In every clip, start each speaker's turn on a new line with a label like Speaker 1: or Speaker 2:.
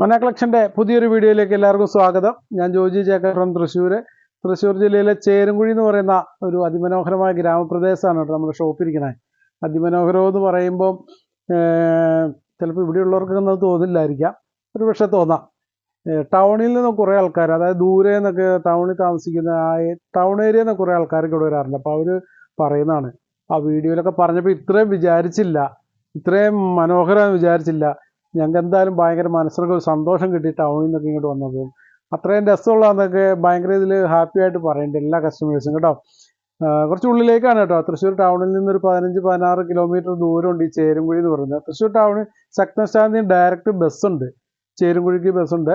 Speaker 1: മന്ന കളക്ഷന്റെ പുതിയൊരു വീഡിയോയിലേക്ക് എല്ലാവർക്കും സ്വാഗതം. ഞാൻ ജോജി ജേക്കർ ഫ്രം തൃശ്ശൂർ തൃശ്ശൂർ ജില്ലയിലെ ചേരുംകുഴി എന്ന് പറയുന്ന ഒരു അതിമനോഹരമായ ഗ്രാമപ്രദേശമാണ് കേട്ടോ നമ്മുടെ ഷോപ്പിരിക്കണേ അതിമനോഹരം എന്ന് പറയുമ്പം ചിലപ്പോൾ ഇവിടെയുള്ളവർക്കൊന്നും അത് തോന്നില്ലായിരിക്കാം. ഒരു പക്ഷേ തോന്നാം ടൗണിൽ നിന്ന് കുറേ ആൾക്കാർ അതായത് ദൂരെ നിന്നൊക്കെ ടൗണിൽ താമസിക്കുന്ന ആ ടൗൺ ഏരിയയിൽ നിന്ന് കുറേ ആൾക്കാരൊക്കെ ഇവിടെ വരാറുണ്ട്. അപ്പോൾ അവർ പറയുന്നതാണ്. ആ വീഡിയോയിലൊക്കെ പറഞ്ഞപ്പോൾ ഇത്രയും വിചാരിച്ചില്ല. ഇത്രയും മനോഹരമെന്ന് വിചാരിച്ചില്ല. ഞങ്ങൾക്ക് എന്തായാലും ഭയങ്കര മനസ്സിലൊക്കെ ഒരു സന്തോഷം കിട്ടി ടൗണിൽ നിന്നൊക്കെ ഇങ്ങോട്ട് വന്നപ്പോൾ അത്രയും രസമുള്ളതെന്നൊക്കെ ഭയങ്കര ഇതിൽ ഹാപ്പി ആയിട്ട് പറയുന്നുണ്ട് എല്ലാ കസ്റ്റമേഴ്സും കേട്ടോ. കുറച്ച് ഉള്ളിലേക്കാണ് കേട്ടോ. തൃശ്ശൂർ ടൗണിൽ നിന്ന് ഒരു പതിനഞ്ച് പതിനാറ് കിലോമീറ്റർ ദൂരമുണ്ട് ഈ ചേരുംകുഴി എന്ന് പറയുന്നത്. തൃശ്ശൂർ ടൗണിൽ ശക്തൻ സ്റ്റാൻഡിൽ നിന്ന് ഡയറക്റ്റ് ബസ്സുണ്ട് ചേരുംകുഴിക്ക് ബസ്സുണ്ട്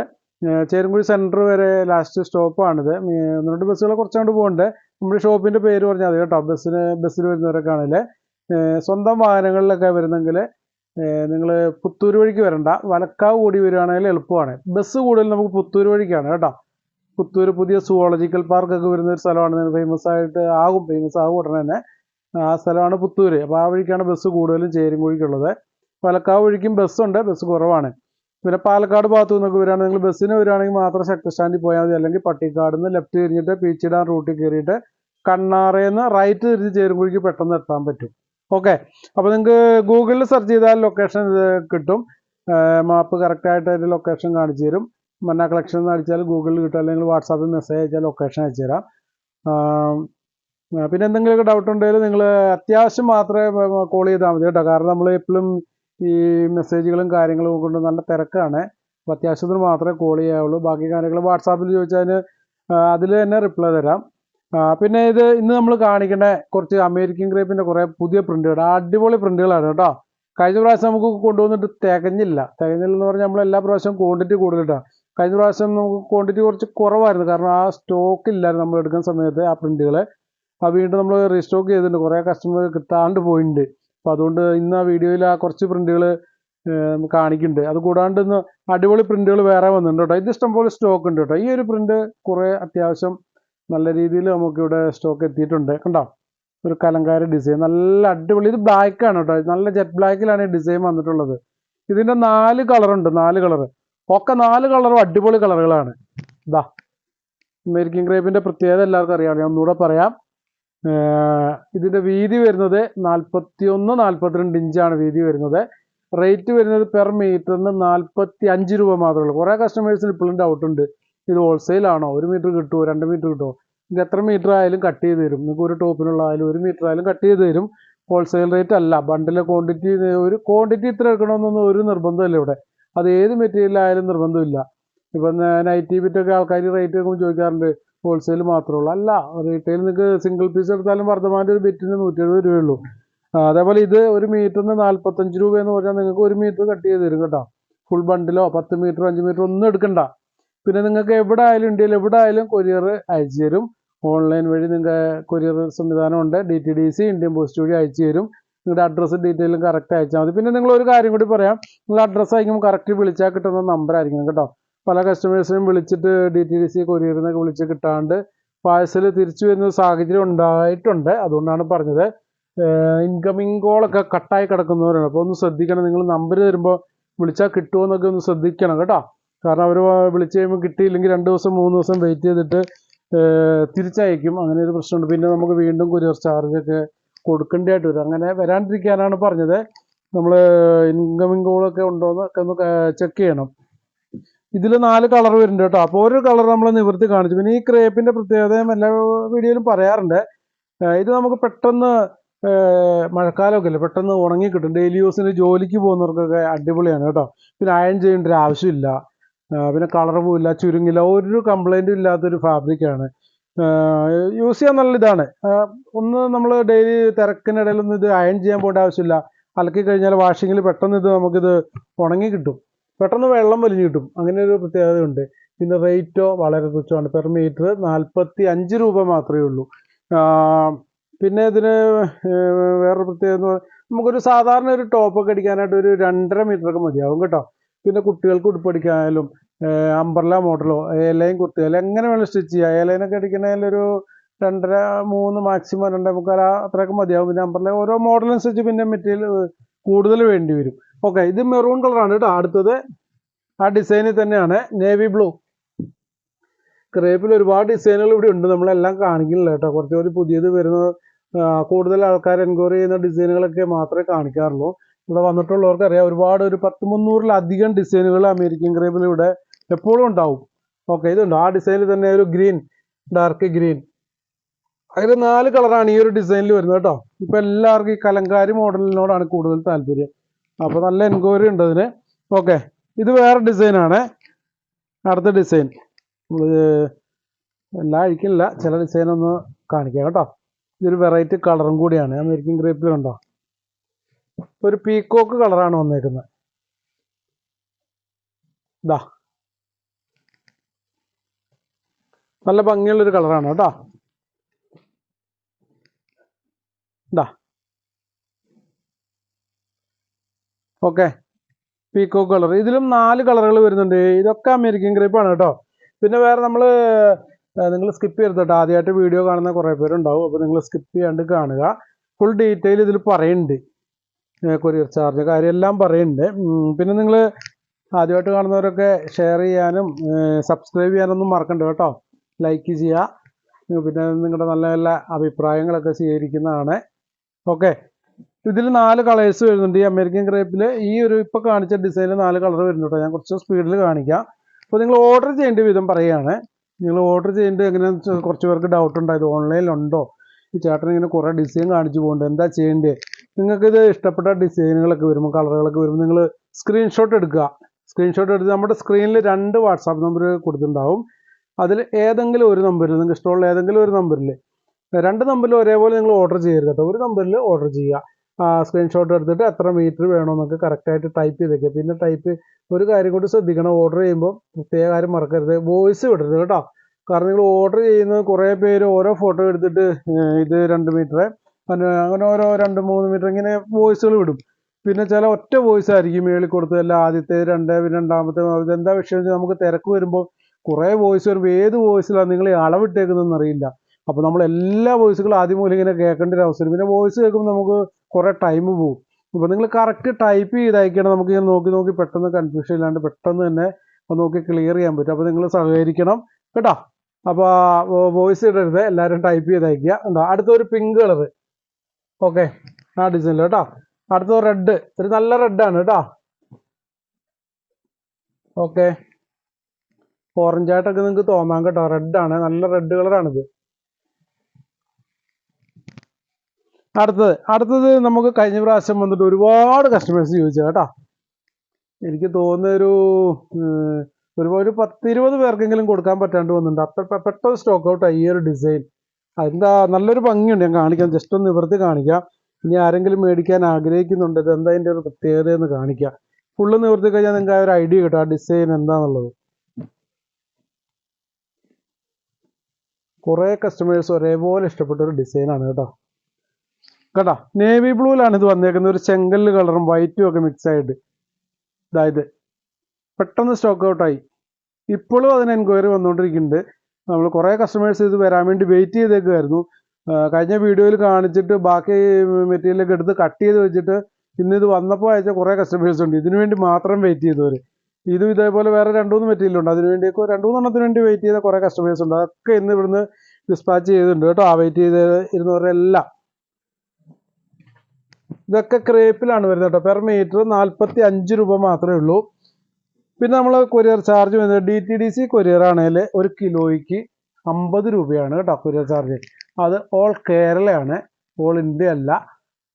Speaker 1: ചേരുംകുഴി സെന്റർ വരെ ലാസ്റ്റ് സ്റ്റോപ്പാണിത് ഒന്ന് രണ്ട് ബസ്സുകൾ കുറച്ചുകൊണ്ട് പോകുന്നുണ്ട് നമ്മുടെ ഷോപ്പിന്റെ പേര് പറഞ്ഞാൽ മതി കേട്ടോ. ബസ്സിന് ബസ്സിൽ വരുന്നവരൊക്കെ ആണെങ്കിൽ സ്വന്തം വാഹനങ്ങളിലൊക്കെ വരുന്നെങ്കിൽ നിങ്ങൾ പുത്തൂർ വഴിക്ക് വരണ്ട. വലക്കാവ് കൂടി വരികയാണെങ്കിൽ എളുപ്പമാണ്. ബസ് കൂടുതൽ നമുക്ക് പുത്തൂർ വഴിക്കാണ് കേട്ടോ. പുത്തൂർ പുതിയ സുവോളജിക്കൽ പാർക്കൊക്കെ വരുന്ന ഒരു സ്ഥലമാണ്. ഫേമസ് ആയിട്ട് ആകും. ഫേമസ് ആകും ഉടനെ തന്നെ. ആ സ്ഥലമാണ് പുത്തൂർ അപ്പോൾ ആ വഴിക്കാണ് ബസ് കൂടുതലും ചേരുംകുഴിക്കുള്ളത് വലക്കാവ് വഴിക്കും ബസ്സുണ്ട് ബസ് കുറവാണ്. പിന്നെ പാലക്കാട് ഭാഗത്തു നിന്നൊക്കെ വരികയാണെങ്കിൽ നിങ്ങൾ ബസ്സിന് വരികയാണെങ്കിൽ മാത്രം ശക്തി സ്റ്റാൻഡിൽ പോയാൽ മതി. അല്ലെങ്കിൽ പട്ടിക്കാട് നിന്ന് ലെഫ്റ്റ് തിരിഞ്ഞിട്ട് പീച്ചിടാൻ റൂട്ടിൽ കയറിയിട്ട് കണ്ണാറയിൽ നിന്ന് റൈറ്റ് തിരിഞ്ഞ് ചേരുംകുഴിക്ക് പെട്ടെന്ന് എത്താൻ പറ്റും. ഓക്കെ അപ്പോൾ നിങ്ങൾക്ക് ഗൂഗിളിൽ സെർച്ച് ചെയ്താൽ ലൊക്കേഷൻ കിട്ടും. മാപ്പ് കറക്റ്റായിട്ട് അതിന്റെ ലൊക്കേഷൻ കാണിച്ചു തരും. മന്ന കളക്ഷൻ എന്ന് അടിച്ചാൽ ഗൂഗിളിൽ കിട്ടും. അല്ലെങ്കിൽ വാട്സാപ്പിൽ മെസ്സേജ് അയച്ചാൽ ലൊക്കേഷൻ അയച്ചു തരാം. പിന്നെ എന്തെങ്കിലുമൊക്കെ ഡൗട്ട് ഉണ്ടെങ്കിൽ നിങ്ങൾ അത്യാവശ്യം മാത്രമേ കോൾ ചെയ്താൽ മതി കേട്ടോ. കാരണം നമ്മൾ എപ്പോഴും ഈ മെസ്സേജുകളും കാര്യങ്ങളും കൊണ്ട് നല്ല തിരക്കാണ്. അപ്പോൾ അത്യാവശ്യത്തിന് മാത്രമേ കോൾ ചെയ്യാവുള്ളൂ. ബാക്കി കാര്യങ്ങൾ വാട്സാപ്പിൽ ചോദിച്ചാൽ അതിൽ തന്നെ റിപ്ലൈ തരാം. പിന്നെ ഇത് ഇന്ന് നമ്മൾ കാണിക്കേണ്ട കുറച്ച് അമേരിക്കൻ ഗ്രേപ്പിന്റെ കുറേ പുതിയ പ്രിന്റുകൾ അടിപൊളി പ്രിന്റുകളാണ് കേട്ടോ. കഴിഞ്ഞ പ്രാവശ്യം നമുക്ക് കൊണ്ടുവന്നിട്ട് തികഞ്ഞില്ല. തികഞ്ഞില്ല എന്ന് പറഞ്ഞാൽ നമ്മൾ എല്ലാ പ്രാവശ്യവും ക്വാണ്ടിറ്റി കൂടുതലിട്ടാണ് കഴിഞ്ഞ പ്രാവശ്യം നമുക്ക് ക്വാണ്ടിറ്റി കുറച്ച് കുറവായിരുന്നു. കാരണം ആ സ്റ്റോക്ക് ഇല്ലായിരുന്നു നമ്മൾ എടുക്കുന്ന സമയത്ത് ആ പ്രിന്റുകൾ ആ വീണ്ടും നമ്മൾ റീസ്റ്റോക്ക് ചെയ്തിട്ടുണ്ട്. കുറേ കസ്റ്റമർ കിട്ടാണ്ട് പോയിട്ടുണ്ട് അപ്പോൾ അതുകൊണ്ട് ഇന്ന് ആ വീഡിയോയിൽ ആ കുറച്ച് പ്രിന്റുകൾ കാണിക്കുന്നുണ്ട്. അത് കൂടാണ്ട് ഇന്ന് അടിപൊളി പ്രിന്റുകൾ വേറെ വന്നിട്ടുണ്ട് കേട്ടോ. ഇത് ഇഷ്ടംപോലെ സ്റ്റോക്ക് ഉണ്ട് കേട്ടോ. ഈ ഒരു പ്രിന്റ് കുറേ അത്യാവശ്യം നല്ല രീതിയിൽ നമുക്കിവിടെ സ്റ്റോക്ക് എത്തിയിട്ടുണ്ട്. കണ്ടോ? ഒരു കലങ്കാരി ഡിസൈൻ നല്ല അടിപൊളി. ഇത് ബ്ലാക്ക് ആണ് കേട്ടോ. നല്ല ജെറ്റ് ബ്ലാക്കിലാണ് ഈ ഡിസൈൻ വന്നിട്ടുള്ളത്. ഇതിന്റെ നാല് കളറുണ്ട് നാല് കളർ ഒക്കെ നാല് കളറും അടിപൊളി കളറുകളാണ് ഇതാ അമേരിക്കൻ ഗ്രേപ്പിന്റെ പ്രത്യേകത എല്ലാവർക്കും അറിയാം. ഞാൻ ഒന്നുകൂടെ പറയാം. ഇതിന്റെ വീതി വരുന്നത് നാൽപ്പത്തി ഒന്ന് നാൽപ്പത്തിരണ്ട് ഇഞ്ചാണ് വീതി വരുന്നത്. റേറ്റ് വരുന്നത് പെർ മീറ്ററിന് നാൽപ്പത്തി അഞ്ച് രൂപ മാത്രമേ ഉള്ളൂ. കുറേ കസ്റ്റമേഴ്സിന് ഇപ്പോഴും ഡൗട്ട് ഉണ്ട്. ഇത് ഹോൾസെയിൽ ആണോ? ഒരു മീറ്റർ കിട്ടുമോ രണ്ട് മീറ്റർ കിട്ടുമോ ഇത് എത്ര മീറ്റർ ആയാലും കട്ട് ചെയ്ത് തരും. നിങ്ങൾക്ക് ഒരു ടോപ്പിനുള്ള ആയാലും ഒരു മീറ്റർ ആയാലും കട്ട് ചെയ്ത് തരും. ഹോൾസെയിൽ റേറ്റ് അല്ല. ബണ്ടിലെ ക്വാണ്ടിറ്റി ഒരു ക്വാണ്ടിറ്റി ഇത്ര എടുക്കണമെന്നൊന്നും ഒരു നിർബന്ധമില്ല ഇവിടെ. അത് ഏത് മെറ്റീരിയൽ ആയാലും നിർബന്ധമില്ല. ഇപ്പം നൈറ്റി ബിറ്റൊക്കെ ആൾക്കാർ റേറ്റ് ഒക്കെ ചോദിക്കാറുണ്ട്. ഹോൾസെയിൽ മാത്രമേ ഉള്ളൂ അല്ല റീറ്റെയിൽ നിങ്ങൾക്ക് സിംഗിൾ പീസ് എടുത്താലും വർദ്ധമാന്റെ ഒരു ബിറ്റിന് നൂറ്റി എഴുപത് രൂപയുള്ളൂ. അതേപോലെ ഇത് ഒരു മീറ്ററിന് നാൽപ്പത്തഞ്ച് രൂപയെന്ന് പറഞ്ഞാൽ നിങ്ങൾക്ക് ഒരു മീറ്റർ കട്ട് ചെയ്ത് തരും കേട്ടോ. ഫുൾ ബണ്ടിലോ പത്ത് മീറ്റർ അഞ്ച് മീറ്റർ ഒന്നും എടുക്കണ്ട. പിന്നെ നിങ്ങൾക്ക് എവിടെ ആയാലും ഇന്ത്യയിൽ എവിടെ ആയാലും കൊറിയർ അയച്ചു തരും. ഓൺലൈൻ വഴി നിങ്ങളുടെ കൊറിയർ സംവിധാനമുണ്ട് D T D C Indian post വഴി അയച്ചു തരും. നിങ്ങളുടെ അഡ്രസ്സ് ഡീറ്റെയിലും കറക്റ്റ് അയച്ചാൽ മതി. പിന്നെ നിങ്ങൾ ഒരു കാര്യം കൂടി പറയാം. നിങ്ങൾ അഡ്രസ്സ് അയക്കുമ്പോൾ കറക്റ്റ് വിളിച്ചാൽ കിട്ടുന്ന നമ്പർ ആയിരിക്കും കേട്ടോ. പല കസ്റ്റമേഴ്സിനും വിളിച്ചിട്ട് ഡി ടി ഡി സി കൊറിയറിൽ നിന്നൊക്കെ വിളിച്ച് കിട്ടാണ്ട് പാഴ്സൽ തിരിച്ചു വരുന്ന സാഹചര്യം ഉണ്ടായിട്ടുണ്ട്. അതുകൊണ്ടാണ് പറഞ്ഞത്. ഇൻകമിങ് കോളൊക്കെ കട്ടായി കിടക്കുന്നവരാണ്. അപ്പോൾ ഒന്ന് ശ്രദ്ധിക്കണം. നിങ്ങൾ നമ്പർ തരുമ്പോൾ വിളിച്ചാൽ കിട്ടുമോ എന്നൊക്കെ ഒന്ന് ശ്രദ്ധിക്കണം കേട്ടോ. കാരണം അവർ വിളിച്ച് കഴിയുമ്പോൾ കിട്ടിയില്ലെങ്കിൽ രണ്ട് ദിവസം മൂന്ന് ദിവസം വെയിറ്റ് ചെയ്തിട്ട് തിരിച്ചയക്കും. അങ്ങനെ ഒരു പ്രശ്നമുണ്ട്. പിന്നെ നമുക്ക് വീണ്ടും കൊറിയർ ചാർജൊക്കെ കൊടുക്കേണ്ടതായിട്ട് വരും. അങ്ങനെ വരാണ്ടിരിക്കാനാണ് പറഞ്ഞത്. നമ്മൾ ഇൻകമിങ് കോളൊക്കെ ഉണ്ടോ എന്നൊക്കെ ഒന്ന് ചെക്ക് ചെയ്യണം. ഇതിൽ നാല് കളർ വരുന്നുണ്ട് കേട്ടോ. അപ്പോൾ ഒരു കളർ നമ്മൾ നിവൃത്തി കാണിച്ചു. പിന്നെ ഈ ക്രേപ്പിന്റെ പ്രത്യേകതയും എല്ലാ വീഡിയോയിലും പറയാറുണ്ട്. ഇത് നമുക്ക് പെട്ടെന്ന് മഴക്കാലമൊക്കെ അല്ലേ? പെട്ടെന്ന് ഉണങ്ങി കിട്ടും ഡെയിലി യൂസിന് ജോലിക്ക് പോകുന്നവർക്കൊക്കെ അടിപൊളിയാണ് കേട്ടോ. പിന്നെ അയൺ ചെയ്യേണ്ട ഒരു ആവശ്യമില്ല. പിന്നെ കളർ പോവില്ല ചുരുങ്ങില്ല ഒരു കംപ്ലൈന്റും ഇല്ലാത്തൊരു ഫാബ്രിക്കാണ് യൂസ് ചെയ്യാൻ നല്ല ഇതാണ്. ഒന്ന് നമ്മൾ ഡെയിലി തിരക്കിനിടയിലൊന്നും ഇത് അയൺ ചെയ്യാൻ പോകേണ്ട ആവശ്യമില്ല. അലക്കി കഴിഞ്ഞാൽ വാഷിങ്ങിൽ പെട്ടെന്ന് ഇത് നമുക്കിത് ഉണങ്ങി കിട്ടും. പെട്ടെന്ന് വെള്ളം വലിഞ്ഞു കിട്ടും. അങ്ങനെ ഒരു പ്രത്യേകതയുണ്ട് പിന്നെ റേറ്റോ വളരെ തുച്ഛമാണ്. പെർ മീറ്റർ നാൽപ്പത്തി അഞ്ച് രൂപ മാത്രമേ ഉള്ളൂ. പിന്നെ ഇതിന് വേറെ വേറൊരു പ്രത്യേകത നമുക്കൊരു സാധാരണ ഒരു ടോപ്പൊക്കെ അടിക്കാനായിട്ട് ഒരു രണ്ടര മീറ്ററൊക്കെ മതിയാവും കേട്ടോ. പിന്നെ കുട്ടികൾക്ക് ഉടുപ്പടിക്കാനായാലും അമ്പർല മോഡലോ ഏലയും അല്ലെങ്കിൽ എങ്ങനെ വേണം സ്റ്റിച്ച് ചെയ്യാം. ഏലയിനൊക്കെ അടിക്കണതിലൊരു രണ്ടര മൂന്ന് മാക്സിമം രണ്ടേ മുക്കാൽ അത്രയൊക്കെ മതിയാവും. പിന്നെ അമ്പർല ഓരോ മോഡലനുസരിച്ച് പിന്നെ മെറ്റീരിയൽ കൂടുതൽ വേണ്ടി വരും. ഓക്കെ ഇത് മെറൂൺ കളറാണ് കേട്ടോ. അടുത്തത് ആ ഡിസൈനിൽ തന്നെയാണ് നേവി ബ്ലൂ ക്രേപ്പിൽ ഒരുപാട് ഡിസൈനുകൾ ഇവിടെ ഉണ്ട്. നമ്മളെല്ലാം കാണിക്കുന്നില്ല കേട്ടോ. കുറച്ചുകൂടി പുതിയത് വരുന്ന കൂടുതൽ ആൾക്കാർ എൻക്വയറി ചെയ്യുന്ന ഡിസൈനുകളൊക്കെ മാത്രമേ കാണിക്കാറുള്ളൂ. ഇവിടെ വന്നിട്ടുള്ളവർക്ക് അറിയാം ഒരുപാട് ഒരു പത്ത് മുന്നൂറിലധികം ഡിസൈനുകൾ അമേരിക്കൻ ക്രേപ്പിൽ ഇവിടെ എപ്പോഴും ഉണ്ടാവും. ഓക്കെ ഇതുണ്ട് ആ ഡിസൈനിൽ തന്നെ ഒരു ഗ്രീൻ ഡാർക്ക് ഗ്രീൻ അതിൽ നാല് കളറാണ് ഈ ഒരു ഡിസൈനിൽ വരുന്നത് കേട്ടോ. ഇപ്പൊ എല്ലാവർക്കും ഈ കലങ്കാരി മോഡലിനോടാണ് കൂടുതൽ താല്പര്യം. അപ്പോൾ നല്ല എൻക്വയറി ഉണ്ട് അതിന്. ഓക്കെ ഇത് വേറെ ഡിസൈനാണ് അടുത്ത ഡിസൈൻ എല്ലാം അഴിക്കില്ല ചില ഡിസൈൻ ഒന്ന് കാണിക്കാം കേട്ടോ. ഇതൊരു വെറൈറ്റി കളറും കൂടിയാണ്. അമേരിക്കൻ ഗ്രേപ്പിലുണ്ടോ ഒരു പീക്കോക്ക് കളറാണ് വന്നേക്കുന്നത്. ഇതാ നല്ല ഭംഗിയുള്ളൊരു കളറാണ് കേട്ടോ. ഇതാ ഓക്കെ. പീക്കോ കളർ. ഇതിലും നാല് കളറുകൾ വരുന്നുണ്ട്. ഇതൊക്കെ അമേരിക്കൻ ഗ്രേപ്പാണ് കേട്ടോ. പിന്നെ വേറെ നമ്മൾ നിങ്ങൾ സ്കിപ്പ് ചെയ്യരുത് കേട്ടോ. ആദ്യമായിട്ട് വീഡിയോ കാണുന്ന കുറേ പേരുണ്ടാവും. അപ്പോൾ നിങ്ങൾ സ്കിപ്പ് ചെയ്യാണ്ട് കാണുക. ഫുൾ ഡീറ്റെയിൽ ഇതിൽ പറയുന്നുണ്ട്. കൊറിയർ ചാർജ് കാര്യം എല്ലാം പറയുന്നുണ്ട് പിന്നെ നിങ്ങൾ ആദ്യമായിട്ട് കാണുന്നവരൊക്കെ ഷെയർ ചെയ്യാനും സബ്സ്ക്രൈബ് ചെയ്യാനൊന്നും മറക്കണ്ട കേട്ടോ. ലൈക്ക് ചെയ്യുക പിന്നെ നിങ്ങളുടെ നല്ല നല്ല അഭിപ്രായങ്ങളൊക്കെ സ്വീകരിക്കുന്നതാണ്. ഓക്കെ. ഇതിൽ നാല് കളേഴ്സ് വരുന്നുണ്ട് ഈ അമേരിക്കൻ ക്രേപ്പിൽ ഈ ഒരു ഇപ്പോൾ കാണിച്ച ഡിസൈനിൽ നാല് കളർ വരുന്നുണ്ട് ഞാൻ കുറച്ച് സ്പീഡിൽ കാണിക്കാം. അപ്പോൾ നിങ്ങൾ ഓർഡർ ചെയ്യേണ്ട വിധം പറയുകയാണ് നിങ്ങൾ ഓർഡർ ചെയ്യേണ്ടത് എങ്ങനെയാണെന്ന് വെച്ചാൽ കുറച്ച് പേർക്ക് ഡൗട്ട് ഉണ്ടായത് ഓൺലൈനിലുണ്ടോ ഈ ചേട്ടൻ ഇങ്ങനെ കുറേ ഡിസൈൻ കാണിച്ചു പോകുന്നുണ്ട് എന്താ ചെയ്യേണ്ടത് നിങ്ങൾക്കിത് ഇഷ്ടപ്പെട്ട ഡിസൈനുകളൊക്കെ വരുമ്പോൾ കളറുകളൊക്കെ വരുമ്പോൾ നിങ്ങൾ സ്ക്രീൻഷോട്ട് എടുക്കുക. സ്ക്രീൻഷോട്ട് എടുത്ത് നമ്മുടെ സ്ക്രീനിൽ രണ്ട് വാട്സാപ്പ് നമ്പർ കൊടുത്തിട്ടുണ്ടാവും. അതിൽ ഏതെങ്കിലും ഒരു നമ്പറിൽ നിങ്ങൾക്ക് ഇഷ്ടമുള്ള ഏതെങ്കിലും ഒരു നമ്പറിൽ രണ്ട് നമ്പറിൽ ഒരേപോലെ നിങ്ങൾ ഓർഡർ ചെയ്യരുത് കേട്ടോ. ഒരു നമ്പറിൽ ഓർഡർ ചെയ്യുക. സ്ക്രീൻഷോട്ട് എടുത്തിട്ട് എത്ര മീറ്റർ വേണമെന്നൊക്കെ കറക്റ്റായിട്ട് ടൈപ്പ് ചെയ്തേക്കുക. പിന്നെ ടൈപ്പ് ഒരു കാര്യം കൂടി ശ്രദ്ധിക്കണം. ഓർഡർ ചെയ്യുമ്പോൾ പ്രത്യേക കാര്യം മറക്കരുത്. വോയിസ് വിടരുത് കേട്ടോ. കാരണം നിങ്ങൾ ഓർഡർ ചെയ്യുന്നത് കുറേ പേര് ഓരോ ഫോട്ടോ എടുത്തിട്ട് ഇത് രണ്ട് മീറ്റർ അങ്ങനെ ഓരോ രണ്ട് മൂന്ന് മീറ്റർ ഇങ്ങനെ വോയിസുകൾ വിടും. പിന്നെ ചില ഒറ്റ വോയിസ് ആയിരിക്കും മേളിൽ കൊടുത്തതല്ല ആദ്യത്തെ രണ്ട് രണ്ടാമത്തെ ഇതെന്താ വിഷയം നമുക്ക് തിരക്ക് വരുമ്പോൾ കുറേ വോയിസ് വരുമ്പോൾ ഏത് വോയിസിലാണ് നിങ്ങൾ അളവിട്ടേക്കുന്നതെന്ന് അറിയില്ല. അപ്പോൾ നമ്മൾ എല്ലാ വോയിസുകളും ആദ്യം മുതൽ ഇങ്ങനെ കേൾക്കേണ്ട ഒരു അവസരം പിന്നെ വോയിസ് കേൾക്കുമ്പോൾ നമുക്ക് കുറേ ടൈം പോകും. അപ്പോൾ നിങ്ങൾ കറക്റ്റ് ടൈപ്പ് ചെയ്ത് അയക്കണം നമുക്ക് ഇങ്ങനെ നോക്കി നോക്കി പെട്ടെന്ന് കൺഫ്യൂഷൻ ഇല്ലാണ്ട് പെട്ടെന്ന് തന്നെ നോക്കി ക്ലിയർ ചെയ്യാൻ പറ്റും. അപ്പോൾ നിങ്ങൾ സഹകരിക്കണം. കേട്ടോ? അപ്പോൾ വോയിസ് ഇടരുത്. എല്ലാവരും ടൈപ്പ് ചെയ്ത് അയക്കുക ഉണ്ടോ അടുത്തൊരു പിങ്ക് കളർ ഓക്കെ. ആ ഡിസൈനിൽ കേട്ടോ? അടുത്ത റെഡ് ഒരു നല്ല റെഡാണ് കേട്ടോ? ഓക്കെ. ഓറഞ്ച് ആയിട്ടൊക്കെ നിങ്ങൾക്ക് തോന്നാം കേട്ടോ. ആണ്. നല്ല റെഡ് കളറാണിത് അടുത്തത്. അടുത്തത് നമുക്ക് കഴിഞ്ഞ പ്രാവശ്യം വന്നിട്ട് ഒരുപാട് കസ്റ്റമേഴ്സ് ചോദിച്ചു കേട്ടോ. എനിക്ക് തോന്നുന്ന ഒരു ഉം, ഒരു ഒരു പത്ത് ഇരുപത് പേർക്കെങ്കിലും കൊടുക്കാൻ പറ്റാണ്ട് വന്നിട്ടുണ്ട്. അത്ര പെട്ടെന്ന് സ്റ്റോക്ക് ഔട്ട് ഈ ഒരു ഡിസൈൻ അതെന്താ നല്ലൊരു ഭംഗിയുണ്ട്. ഞാൻ കാണിക്കാം. ജസ്റ്റ് ഒന്ന് നിവർത്തി കാണിക്കാം. ഇനി ആരെങ്കിലും മേടിക്കാൻ ആഗ്രഹിക്കുന്നുണ്ട് ഇത് എന്താ അതിന്റെ ഒരു പ്രത്യേകത എന്ന് കാണിക്കാം. ഫുള്ള് നിവർത്തി കഴിഞ്ഞാൽ നിങ്ങൾക്ക് ആ ഒരു ഐഡിയ കിട്ടും. ആ ഡിസൈൻ എന്താണെന്നുള്ളത് കുറേ കസ്റ്റമേഴ്സ് ഒരേപോലെ ഇഷ്ടപ്പെട്ട ഒരു ഡിസൈനാണ് കേട്ടോ. കേട്ടോ നേവി ബ്ലൂവിലാണ് ഇത് വന്നേക്കുന്നത്. ഒരു ചെങ്കല്ല് കളറും വൈറ്റും ഒക്കെ മിക്സ് ആയിട്ട്. ഇതായത് പെട്ടെന്ന് സ്റ്റോക്ക് ഔട്ടായി ഇപ്പോഴും അതിന് എൻക്വയറി വന്നുകൊണ്ടിരിക്കുന്നുണ്ട് നമ്മൾ കുറേ കസ്റ്റമേഴ്സ് ഇത് വരാൻ വേണ്ടി വെയിറ്റ് ചെയ്തേക്കുമായിരുന്നു കഴിഞ്ഞ വീഡിയോയിൽ കാണിച്ചിട്ട് ബാക്കി മെറ്റീരിയലൊക്കെ എടുത്ത് കട്ട് ചെയ്ത് വെച്ചിട്ട് ഇന്ന് ഇത് വന്നപ്പോൾ അയച്ച കുറേ കസ്റ്റമേഴ്സ് ഉണ്ട്. ഇതിനു വേണ്ടി മാത്രം വെയിറ്റ് ചെയ്തവർ ഇതും ഇതേപോലെ വേറെ രണ്ടു മൂന്ന് മെറ്റീരിയൽ ഉണ്ട്. അതിന് വേണ്ടിയൊക്കെ രണ്ടു മൂന്നെണ്ണത്തിന് വേണ്ടി വെയിറ്റ് ചെയ്ത കുറേ കസ്റ്റമേഴ്സ് ഉണ്ട്. അതൊക്കെ ഇന്ന് ഇവിടുന്ന് ഡിസ്പാച്ച് ചെയ്തിട്ടുണ്ട് കേട്ടോ. ആ വെയിറ്റ് ചെയ്ത് ഇരുന്നവരെല്ലാം. ഇതൊക്കെ ക്രേപ്പിലാണ് വരുന്നത് കേട്ടോ. പെർ മീറ്റർ നാൽപ്പത്തി അഞ്ച് രൂപ മാത്രമേ ഉള്ളൂ. പിന്നെ നമ്മൾ കൊറിയർ ചാർജ് വരുന്നത് D T D C courier ആണെങ്കിൽ ഒരു കിലോയ്ക്ക് അമ്പത് രൂപയാണ് കേട്ടോ കൊറിയർ ചാർജ് അത് ഓൾ കേരളയാണ് ഓൾ ഇന്ത്യ അല്ല.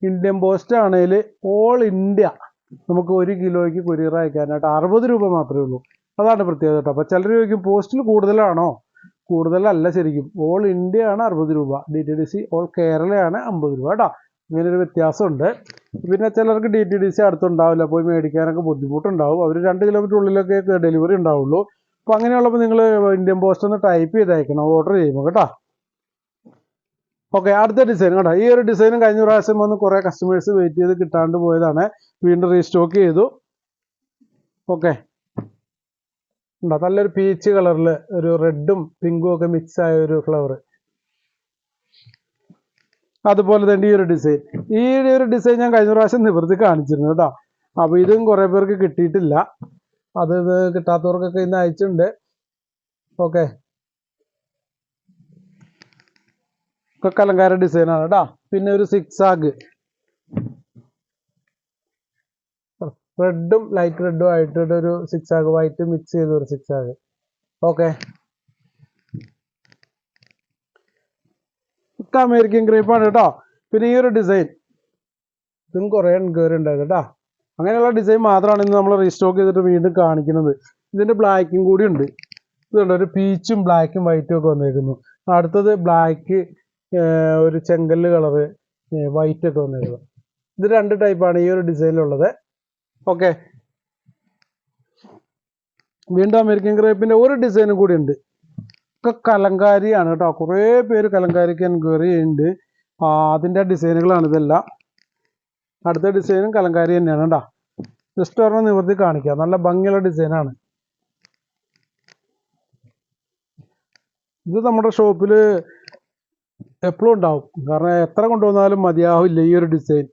Speaker 1: ഇന്ത്യൻ പോസ്റ്റ് ആണെങ്കിൽ ഓൾ ഇന്ത്യ നമുക്ക് ഒരു കിലോയ്ക്ക് കൊറിയർ അയക്കാനായിട്ട് അറുപത് രൂപ മാത്രമേ ഉള്ളൂ. അതാണ് പ്രത്യേകത കേട്ടോ. അപ്പോൾ ചിലർ ചോദിക്കും പോസ്റ്റിൽ കൂടുതലാണോ? കൂടുതലല്ല ശരിക്കും. ഓൾ ഇന്ത്യ ആണ് അറുപത് രൂപ. D T D C all കേരളയാണ് അമ്പത് രൂപ കേട്ടോ ഇങ്ങനൊരു വ്യത്യാസമുണ്ട്. പിന്നെ ചിലർക്ക് ഡി ടി ഡി സി അടുത്തുണ്ടാവില്ല. പോയി മേടിക്കാനൊക്കെ ബുദ്ധിമുട്ടുണ്ടാവും. അവർ രണ്ട് കിലോമീറ്റർ ഉള്ളിലൊക്കെ ഡെലിവറി ഉണ്ടാവുള്ളൂ. അപ്പോൾ അങ്ങനെയുള്ളപ്പോൾ നിങ്ങൾ ഇന്ത്യൻ പോസ്റ്റ് ഒന്ന് ടൈപ്പ് ചെയ്ത് അയക്കണം ഓർഡർ ചെയ്യുമ്പോൾ കേട്ടോ. ഓക്കെ അടുത്ത ഡിസൈൻ കേട്ടോ ഈ ഒരു ഡിസൈനും കഴിഞ്ഞ പ്രാവശ്യം വന്ന് കുറേ കസ്റ്റമേഴ്സ് വെയിറ്റ് ചെയ്ത് കിട്ടാണ്ട് പോയതാണ്. വീണ്ടും റീസ്റ്റോക്ക് ചെയ്തു. ഓക്കെ ഉണ്ടോ? നല്ലൊരു പീച്ച് കളറിൽ ഒരു റെഡും പിങ്കും ഒക്കെ മിക്സ് ആയ ഒരു ഫ്ലവർ അതുപോലെ തന്നെ ഈ ഒരു ഡിസൈൻ ഈ ഒരു ഡിസൈൻ ഞാൻ കഴിഞ്ഞ പ്രാവശ്യം നിവൃത്തി കാണിച്ചിരുന്നു കേട്ടോ. അപ്പോൾ ഇതും കുറേ പേർക്ക് കിട്ടിയിട്ടില്ല. അത് ഇത് കിട്ടാത്തവർക്കൊക്കെ ഇന്ന് അയച്ചിട്ടുണ്ട്. ഓക്കെ ഒക്കെ അലങ്കാര ഡിസൈനാണ് കേട്ടോ. പിന്നെ ഒരു സിക്സ് ആഗ് റെഡും ലൈറ്റ് റെഡും ആയിട്ട് ഒരു സിക്സ് ആഗ് വൈറ്റ് മിക്സ് ചെയ്ത ഒരു സിക്സ് ആഗ് ഓക്കെ അമേരിക്കൻ ക്രീപ്പാണ് കേട്ടോ പിന്നെ ഈ ഒരു ഡിസൈൻ ഇതും കുറേ എൻക്വയറി ഉണ്ടായത് കേട്ടോ അങ്ങനെയുള്ള ഡിസൈൻ മാത്രമാണ് ഇന്ന് നമ്മൾ റീസ്റ്റോക്ക് ചെയ്തിട്ട് വീണ്ടും കാണിക്കുന്നത്. ഇതിന്റെ ബ്ലാക്കും കൂടി ഉണ്ട്. ഇതുണ്ട് ഒരു പീച്ചും ബ്ലാക്കും വൈറ്റും ഒക്കെ വന്നേക്കുന്നു. അടുത്തത് ബ്ലാക്ക് ഒരു ചെങ്കല്ല് കളറ് വൈറ്റ് ഒക്കെ വന്നേക്കുന്നു. ഇത് രണ്ട് ടൈപ്പാണ് ഈ ഒരു ഡിസൈനിലുള്ളത് ഓക്കെ. വീണ്ടും അമേരിക്കൻ ക്രേപ്പിന്റെ ഒരു ഡിസൈനും കൂടി ഉണ്ട്. ഒക്കെ കലങ്കാരിയാണ് കേട്ടോ. കുറേ പേര് കലങ്കാരിക്ക് എൻക്വയറി ഉണ്ട് ആ, അതിന്റെ ഡിസൈനുകളാണ് ഇതെല്ലാം. അടുത്ത ഡിസൈനും കലങ്കാരി തന്നെയാണ് കേട്ടോ. ജസ്റ്റ് ഒരെണ്ണം നിവർത്തി കാണിക്കാം. നല്ല ഭംഗിയുള്ള ഡിസൈനാണ്. ഇത് നമ്മുടെ ഷോപ്പിൽ എപ്പോഴും ഉണ്ടാവും. കാരണം എത്ര കൊണ്ടുവന്നാലും മതിയാവില്ല ഈ ഒരു ഡിസൈൻ.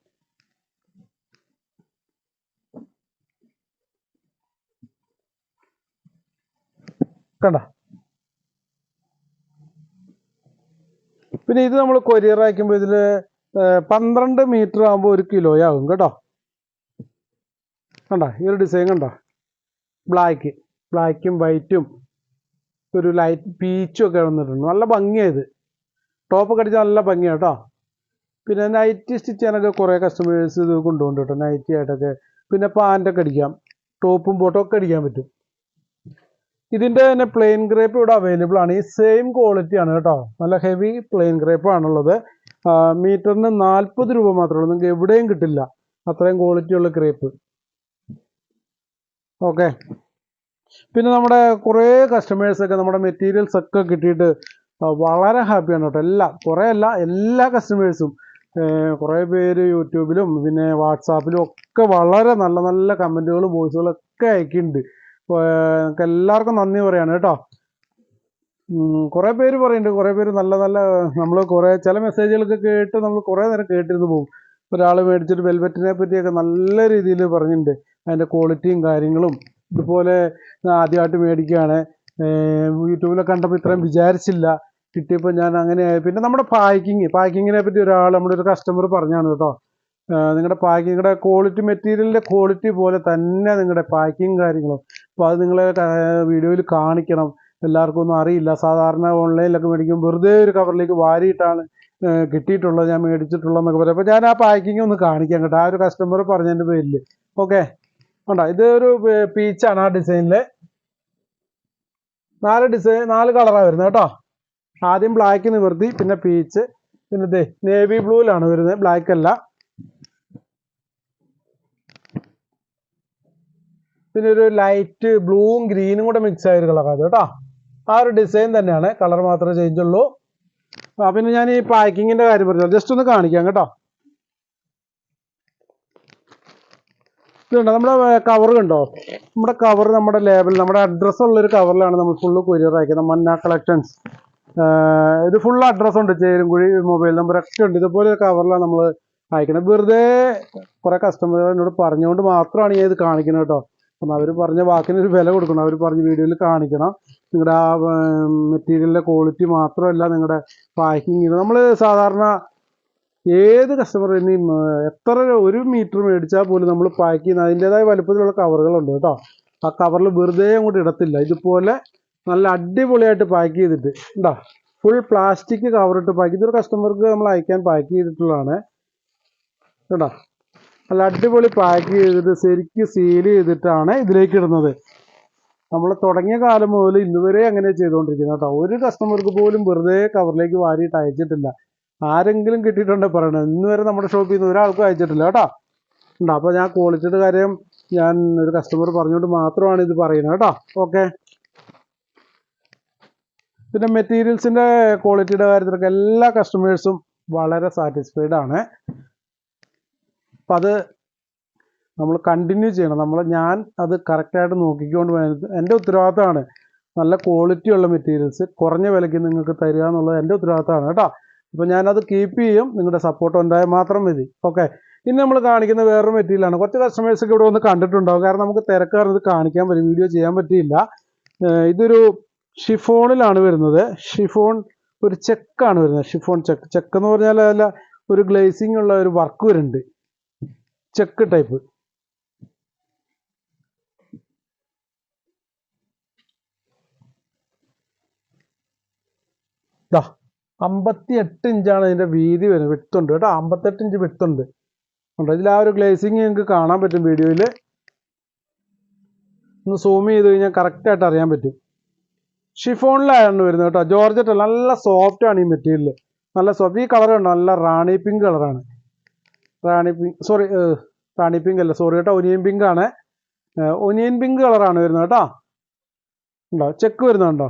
Speaker 1: കണ്ട? പിന്നെ ഇത് നമ്മൾ കൊരിയർ അയക്കുമ്പോൾ ഇതിൽ പന്ത്രണ്ട് മീറ്റർ ആകുമ്പോൾ ഒരു കിലോ ആകും കേട്ടോ. കണ്ട? ഈ ഒരു ഡിസൈൻ കണ്ടോ? ബ്ലാക്ക് ബ്ലാക്കും വൈറ്റും ഒരു ലൈറ്റ് പീച്ചും ഒക്കെ വന്നിട്ടുണ്ട്. നല്ല ഭംഗിയായത് ടോപ്പൊക്കെ അടിച്ചാൽ നല്ല ഭംഗിയാണ് കേട്ടോ. പിന്നെ നൈറ്റ് സ്റ്റിച്ച് ചെയ്യാനൊക്കെ കുറേ കസ്റ്റമേഴ്സ് ഇത് കൊണ്ടുപോകുന്നുണ്ട് കേട്ടോ. നൈറ്റി ആയിട്ടൊക്കെ. പിന്നെ പാന്റൊക്കെ അടിക്കാം. ടോപ്പും ബോട്ടും ഒക്കെ അടിക്കാൻ പറ്റും. ഇതിന്റെ തന്നെ പ്ലെയിൻ ഗ്രേപ്പ് ഇവിടെ അവൈലബിൾ ആണ്. ഈ സെയിം ക്വാളിറ്റി ആണ് കേട്ടോ. നല്ല ഹെവി പ്ലെയിൻ ഗ്രേപ്പ് ആണുള്ളത്. മീറ്ററിന് നാൽപ്പത് രൂപ മാത്രമേ ഉള്ളൂ. നിങ്ങൾക്ക് എവിടെയും കിട്ടില്ല. അത്രയും ക്വാളിറ്റി ഉള്ള ഗ്രേപ്പ് ഓക്കെ പിന്നെ നമ്മുടെ കുറേ കസ്റ്റമേഴ്സൊക്കെ നമ്മുടെ മെറ്റീരിയൽസ് ഒക്കെ കിട്ടിയിട്ട് വളരെ ഹാപ്പിയാണ് കേട്ടോ. എല്ലാ കുറേ അല്ല എല്ലാ കസ്റ്റമേഴ്സും കുറേ പേര് യൂട്യൂബിലും പിന്നെ വാട്സാപ്പിലും ഒക്കെ വളരെ നല്ല നല്ല കമന്റുകളും വോയിസുകളും ഒക്കെ അയക്കുന്നുണ്ട് എല്ലാവർക്കും നന്ദി പറയാണ് കേട്ടോ. കുറേ പേര് പറയുന്നുണ്ട് കുറേ പേര് നല്ല നല്ല നമ്മൾ കുറേ ചില മെസ്സേജുകളൊക്കെ കേട്ട് നമ്മൾ കുറേ നേരം കേട്ടിരുന്നു പോകും. ഒരാൾ മേടിച്ചിട്ട് വെൽവെറ്റിനെ പറ്റിയൊക്കെ നല്ല രീതിയിൽ പറഞ്ഞിട്ടുണ്ട് അതിന്റെ ക്വാളിറ്റിയും കാര്യങ്ങളും. ഇതുപോലെ ആദ്യമായിട്ട് മേടിക്കുകയാണ് യൂട്യൂബിലൊക്കെ കണ്ടപ്പോൾ ഇത്രയും വിചാരിച്ചില്ല. കിട്ടിയപ്പോൾ ഞാൻ അങ്ങനെ ആയി. പിന്നെ നമ്മുടെ പാക്കിങ് പാക്കിങ്ങിനെ പറ്റി ഒരാൾ നമ്മുടെ ഒരു കസ്റ്റമർ പറഞ്ഞാണ് കേട്ടോ. നിങ്ങളുടെ പാക്കിങ്ങിന്റെ ക്വാളിറ്റി മെറ്റീരിയലിന്റെ ക്വാളിറ്റി പോലെ തന്നെ നിങ്ങളുടെ പാക്കിങ് കാര്യങ്ങളും. അപ്പോൾ അത് നിങ്ങളെ വീഡിയോയിൽ കാണിക്കണം. എല്ലാവർക്കും ഒന്നും അറിയില്ല. സാധാരണ ഓൺലൈനിലൊക്കെ മേടിക്കും വെറുതെ ഒരു കവറിലേക്ക് വാരിയിട്ടാണ് കിട്ടിയിട്ടുള്ളത്. ഞാൻ മേടിച്ചിട്ടുള്ളതെന്നൊക്കെ പറയും. അപ്പോൾ ഞാൻ ആ പാക്കിങ് ഒന്ന് കാണിക്കാം കേട്ടോ. ആ ഒരു കസ്റ്റമർ പറഞ്ഞതിന്റെ പേരിൽ. ഓക്കെ? ഉണ്ടോ ഇത് ഒരു പീച്ചാണ് ആ ഡിസൈനിൽ നാല് ഡിസൈൻ നാല് കളറാണ് വരുന്നത് കേട്ടോ. ആദ്യം ബ്ലാക്ക് നിവർത്തി പിന്നെ പീച്ച്. പിന്നെ നേവി ബ്ലൂവിലാണ് വരുന്നത്. ബ്ലാക്ക് അല്ല. പിന്നെ ഒരു ലൈറ്റ് ബ്ലൂവും ഗ്രീനും കൂടെ മിക്സ് ആയ ഒരു കളറാണ് കേട്ടോ. ആ ഒരു ഡിസൈൻ തന്നെയാണ്. കളർ മാത്രമേ ചേഞ്ച് ഉള്ളൂ. ആ പിന്നെ ഞാൻ ഈ പാക്കിങ്ങിന്റെ കാര്യം പറഞ്ഞു ജസ്റ്റ് ഒന്ന് കാണിക്കാം കേട്ടോ. ഇതുണ്ടോ? നമ്മുടെ കവർ കണ്ടോ? നമ്മുടെ കവർ നമ്മുടെ ലേബൽ നമ്മുടെ അഡ്രസ്സ് ഉള്ള ഒരു കവറിലാണ് നമ്മൾ ഫുള്ള് കൊരിയർ അയക്കുന്നത്. മന്ന കളക്ഷൻസ് ഇത് ഫുൾ അഡ്രസ്സ് ഉണ്ട്. ചേരുംകുഴി മൊബൈൽ നമ്പർ ഒക്കെ ഉണ്ട്. ഇതുപോലെ ഒരു കവറിലാണ് നമ്മൾ അയക്കുന്നത്. വെറുതെ കുറെ കസ്റ്റമർ എന്നോട് പറഞ്ഞുകൊണ്ട് മാത്രമാണ് ഞാൻ ഇത് കാണിക്കുന്നത് കേട്ടോ. അപ്പം അവർ പറഞ്ഞ വാക്കിന് ഒരു വില കൊടുക്കണം. അവർ പറഞ്ഞ വീഡിയോയിൽ കാണിക്കണം. നിങ്ങളുടെ ആ മെറ്റീരിയലിന്റെ ക്വാളിറ്റി മാത്രമല്ല നിങ്ങളുടെ പാക്കിങ് നമ്മൾ സാധാരണ ഏത് കസ്റ്റമർ ഇനി എത്ര ഒരു മീറ്റർ മേടിച്ചാൽ പോലും നമ്മൾ പാക്ക് ചെയ്യുന്ന അതിന്റെതായ വലുപ്പത്തിലുള്ള കവറുകളുണ്ട് കേട്ടോ. ആ കവറിൽ വെറുതെ അങ്ങോട്ട് ഇടത്തില്ല. ഇതുപോലെ നല്ല അടിപൊളിയായിട്ട് പാക്ക് ചെയ്തിട്ട് ഉണ്ടോ ഫുൾ പ്ലാസ്റ്റിക് കവറിട്ട് പാക്ക് ഇതൊരു കസ്റ്റമർക്ക് നമ്മൾ അയക്കാൻ പാക്ക് ചെയ്തിട്ടുള്ളതാണ്. കേട്ടോ നല്ല അടിപൊളി പാക്ക് ചെയ്തിട്ട് ശരിക്ക് സീൽ ചെയ്തിട്ടാണ് ഇതിലേക്ക് ഇടുന്നത്. നമ്മൾ തുടങ്ങിയ കാലം മുതൽ ഇന്നുവരെ അങ്ങനെ ചെയ്തുകൊണ്ടിരിക്കുന്നത് കേട്ടോ. ഒരു കസ്റ്റമർക്ക് പോലും വെറുതെ കവറിലേക്ക് വാരിയിട്ട് അയച്ചിട്ടില്ല. ആരെങ്കിലും കിട്ടിയിട്ടുണ്ടോ പറയണത് ഇന്ന് വരെ നമ്മുടെ ഷോപ്പിൽ നിന്ന് ഒരാൾക്കും അയച്ചിട്ടില്ല കേട്ടോ. ഉണ്ട്? അപ്പോൾ ഞാൻ ക്വാളിറ്റിയുടെ കാര്യം ഞാൻ ഒരു കസ്റ്റമർ പറഞ്ഞുകൊണ്ട് മാത്രമാണ് ഇത് പറയുന്നത് കേട്ടോ. ഓക്കെ പിന്നെ മെറ്റീരിയൽസിന്റെ ക്വാളിറ്റിയുടെ കാര്യത്തിലൊക്കെ എല്ലാ കസ്റ്റമേഴ്സും വളരെ സാറ്റിസ്ഫൈഡ് ആണ്. അപ്പം അത് നമ്മൾ കണ്ടിന്യൂ ചെയ്യണം. നമ്മൾ ഞാൻ അത് കറക്റ്റായിട്ട് നോക്കിക്കൊണ്ട് വേണം. എന്റെ ഉത്തരവാദിത്തമാണ്. നല്ല ക്വാളിറ്റി ഉള്ള മെറ്റീരിയൽസ് കുറഞ്ഞ വിലയ്ക്ക് നിങ്ങൾക്ക് തരിക എന്നുള്ളത് എന്റെ ഉത്തരവാദിത്തമാണ് കേട്ടോ. അപ്പോൾ ഞാനത് കീപ്പ് ചെയ്യും. നിങ്ങളുടെ സപ്പോർട്ട് ഉണ്ടായാൽ മാത്രം മതി. ഓക്കെ ഇനി നമ്മൾ കാണിക്കുന്ന വേറൊരു മെറ്റീരിയലാണ് കുറച്ച് കസ്റ്റമേഴ്സ് ഒക്കെ ഇവിടെ വന്ന് കണ്ടിട്ടുണ്ടാവും. കാരണം നമുക്ക് തിരക്കാറ് ഇത് കാണിക്കാൻ പറ്റും വീഡിയോ ചെയ്യാൻ പറ്റിയില്ല. ഇതൊരു ഷിഫോണിലാണ് വരുന്നത്. ഷിഫോൺ ഒരു ചെക്കാണ് വരുന്നത്. ഷിഫോൺ ചെക്ക് ചെക്ക് എന്ന് പറഞ്ഞാൽ അല്ല ഒരു ഗ്ലേസിംഗ് ഉള്ള ഒരു വർക്ക് വരുന്നുണ്ട്. Check type. ദാ അമ്പത്തി എട്ട് ഇഞ്ചാണ് ഇതിന്റെ വീതി വരുന്നത്. വിട്ടുണ്ട് കേട്ടോ. അമ്പത്തെട്ട് ഇഞ്ച് വിട്ടുണ്ട്. ഉണ്ട്. ഇതിൽ ആ ഒരു ഗ്ലേസിങ് നിങ്ങൾക്ക് കാണാൻ പറ്റും വീഡിയോയിൽ ഒന്ന് സൂം ചെയ്ത് കഴിഞ്ഞാൽ കറക്റ്റായിട്ട് അറിയാൻ പറ്റും. ഷിഫോണിലായാണ് വരുന്നത് കേട്ടോ. ജോർജറ്റ് നല്ല സോഫ്റ്റ് ആണ് ഈ മെറ്റീരിയൽ നല്ല സോഫ്റ്റ് ഈ കളർ ഉണ്ടോ നല്ല റാണി പിങ്ക് കളറാണ് rani pink sorry rani pink അല്ല? സോറി കേട്ടോ ഒനിയൻ പിങ്ക് ആണ്. ഒനിയൻ പിങ്ക് കളറാണ് വരുന്നത് കേട്ടോ. ഉണ്ടോ? ചെക്ക് വരുന്നുണ്ടോ?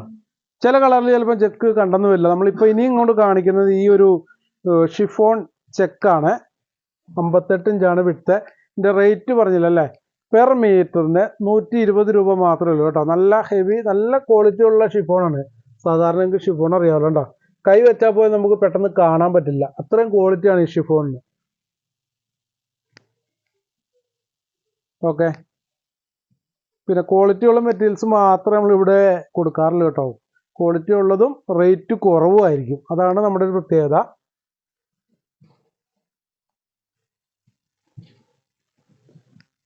Speaker 1: ചില കളറിൽ ചിലപ്പോൾ ചെക്ക് കണ്ടെന്ന് വരില്ല. നമ്മളിപ്പോൾ ഇനിയും ഇങ്ങോട്ട് കാണിക്കുന്നത് ഈ ഒരു ഷിഫോൺ ചെക്കാണ് അമ്പത്തെട്ട് ഇഞ്ചാണ് വിട്ട് ഇതിന്റെ റേറ്റ് പറഞ്ഞില്ല അല്ലേ? പെർ മീറ്ററിന് നൂറ്റി ഇരുപത് രൂപ മാത്രമേ ഉള്ളൂ കേട്ടോ. നല്ല ഹെവി നല്ല ക്വാളിറ്റി ഉള്ള ഷിഫോണാണ് സാധാരണ എനിക്ക് ഷിഫോൺ അറിയാമല്ലോ കേട്ടോ. കൈ വെച്ചാൽ പോയി നമുക്ക് പെട്ടെന്ന് കാണാൻ പറ്റില്ല. അത്രയും ക്വാളിറ്റിയാണ് ഈ ഷിഫോണിന് ഓക്കെ. പിന്നെ ക്വാളിറ്റിയുള്ള മെറ്റീരിയൽസ് മാത്രമേ നമ്മൾ ഇവിടെ കൊടുക്കാറുള്ളൂ കേട്ടോ. ക്വാളിറ്റി ഉള്ളതും റേറ്റ് കുറവും ആയിരിക്കും. അതാണ് നമ്മുടെ ഒരു പ്രത്യേകത.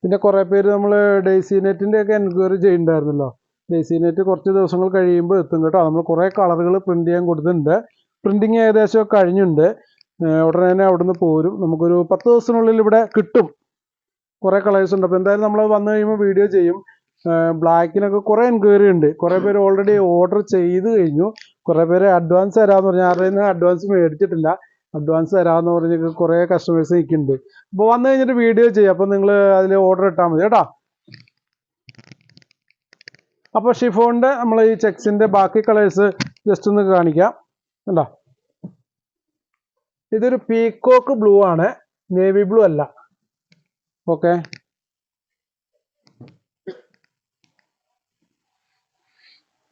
Speaker 1: പിന്നെ കുറേ പേര് നമ്മൾ ഡെയ്സി നെറ്റിന്റെ ഒക്കെ എൻക്വയറി ചെയ്യുന്നുണ്ടായിരുന്നല്ലോ. ഡെയ്സി നെറ്റ് കുറച്ച് ദിവസങ്ങൾ കഴിയുമ്പോൾ എത്തും കേട്ടോ. നമ്മൾ കുറേ കളറുകൾ പ്രിന്റ് ചെയ്യാൻ കൊടുത്തിട്ടുണ്ട്. പ്രിന്റിങ് ഏകദേശം കഴിഞ്ഞിട്ടുണ്ട് ഉടനെ തന്നെ അവിടുന്ന് പോരും. നമുക്കൊരു പത്ത് ദിവസത്തിനുള്ളിൽ ഇവിടെ കിട്ടും. കുറേ കളേഴ്സ് ഉണ്ട്. അപ്പോൾ എന്തായാലും നമ്മൾ വന്നു കഴിയുമ്പോൾ വീഡിയോ ചെയ്യും. ബ്ലാക്കിനൊക്കെ കുറേ എൻക്വയറി ഉണ്ട്. കുറേ പേര് ഓൾറെഡി ഓർഡർ ചെയ്ത് കഴിഞ്ഞു. കുറേ പേര് അഡ്വാൻസ് തരാമെന്ന് പറഞ്ഞു. ആരുടെ അഡ്വാൻസ് മേടിച്ചിട്ടില്ല. അഡ്വാൻസ് തരാമെന്ന് പറഞ്ഞ് കുറേ കസ്റ്റമേഴ്സ് നിൽക്കുന്നുണ്ട്. അപ്പോൾ വന്നു കഴിഞ്ഞിട്ട് വീഡിയോ ചെയ്യാം. അപ്പോൾ നിങ്ങൾ അതിൽ ഓർഡർ ഇട്ടാൽ മതി. കേട്ടോ? അപ്പോൾ ഷിഫോണിന്റെ നമ്മൾ ഈ ചെക്സിന്റെ ബാക്കി കളേഴ്സ് ജസ്റ്റ് ഒന്ന് കാണിക്കാം. കണ്ടോ? ഇതൊരു പീക്കോക്ക് ബ്ലൂ ആണ്. നേവി ബ്ലൂ അല്ല. ഓക്കെ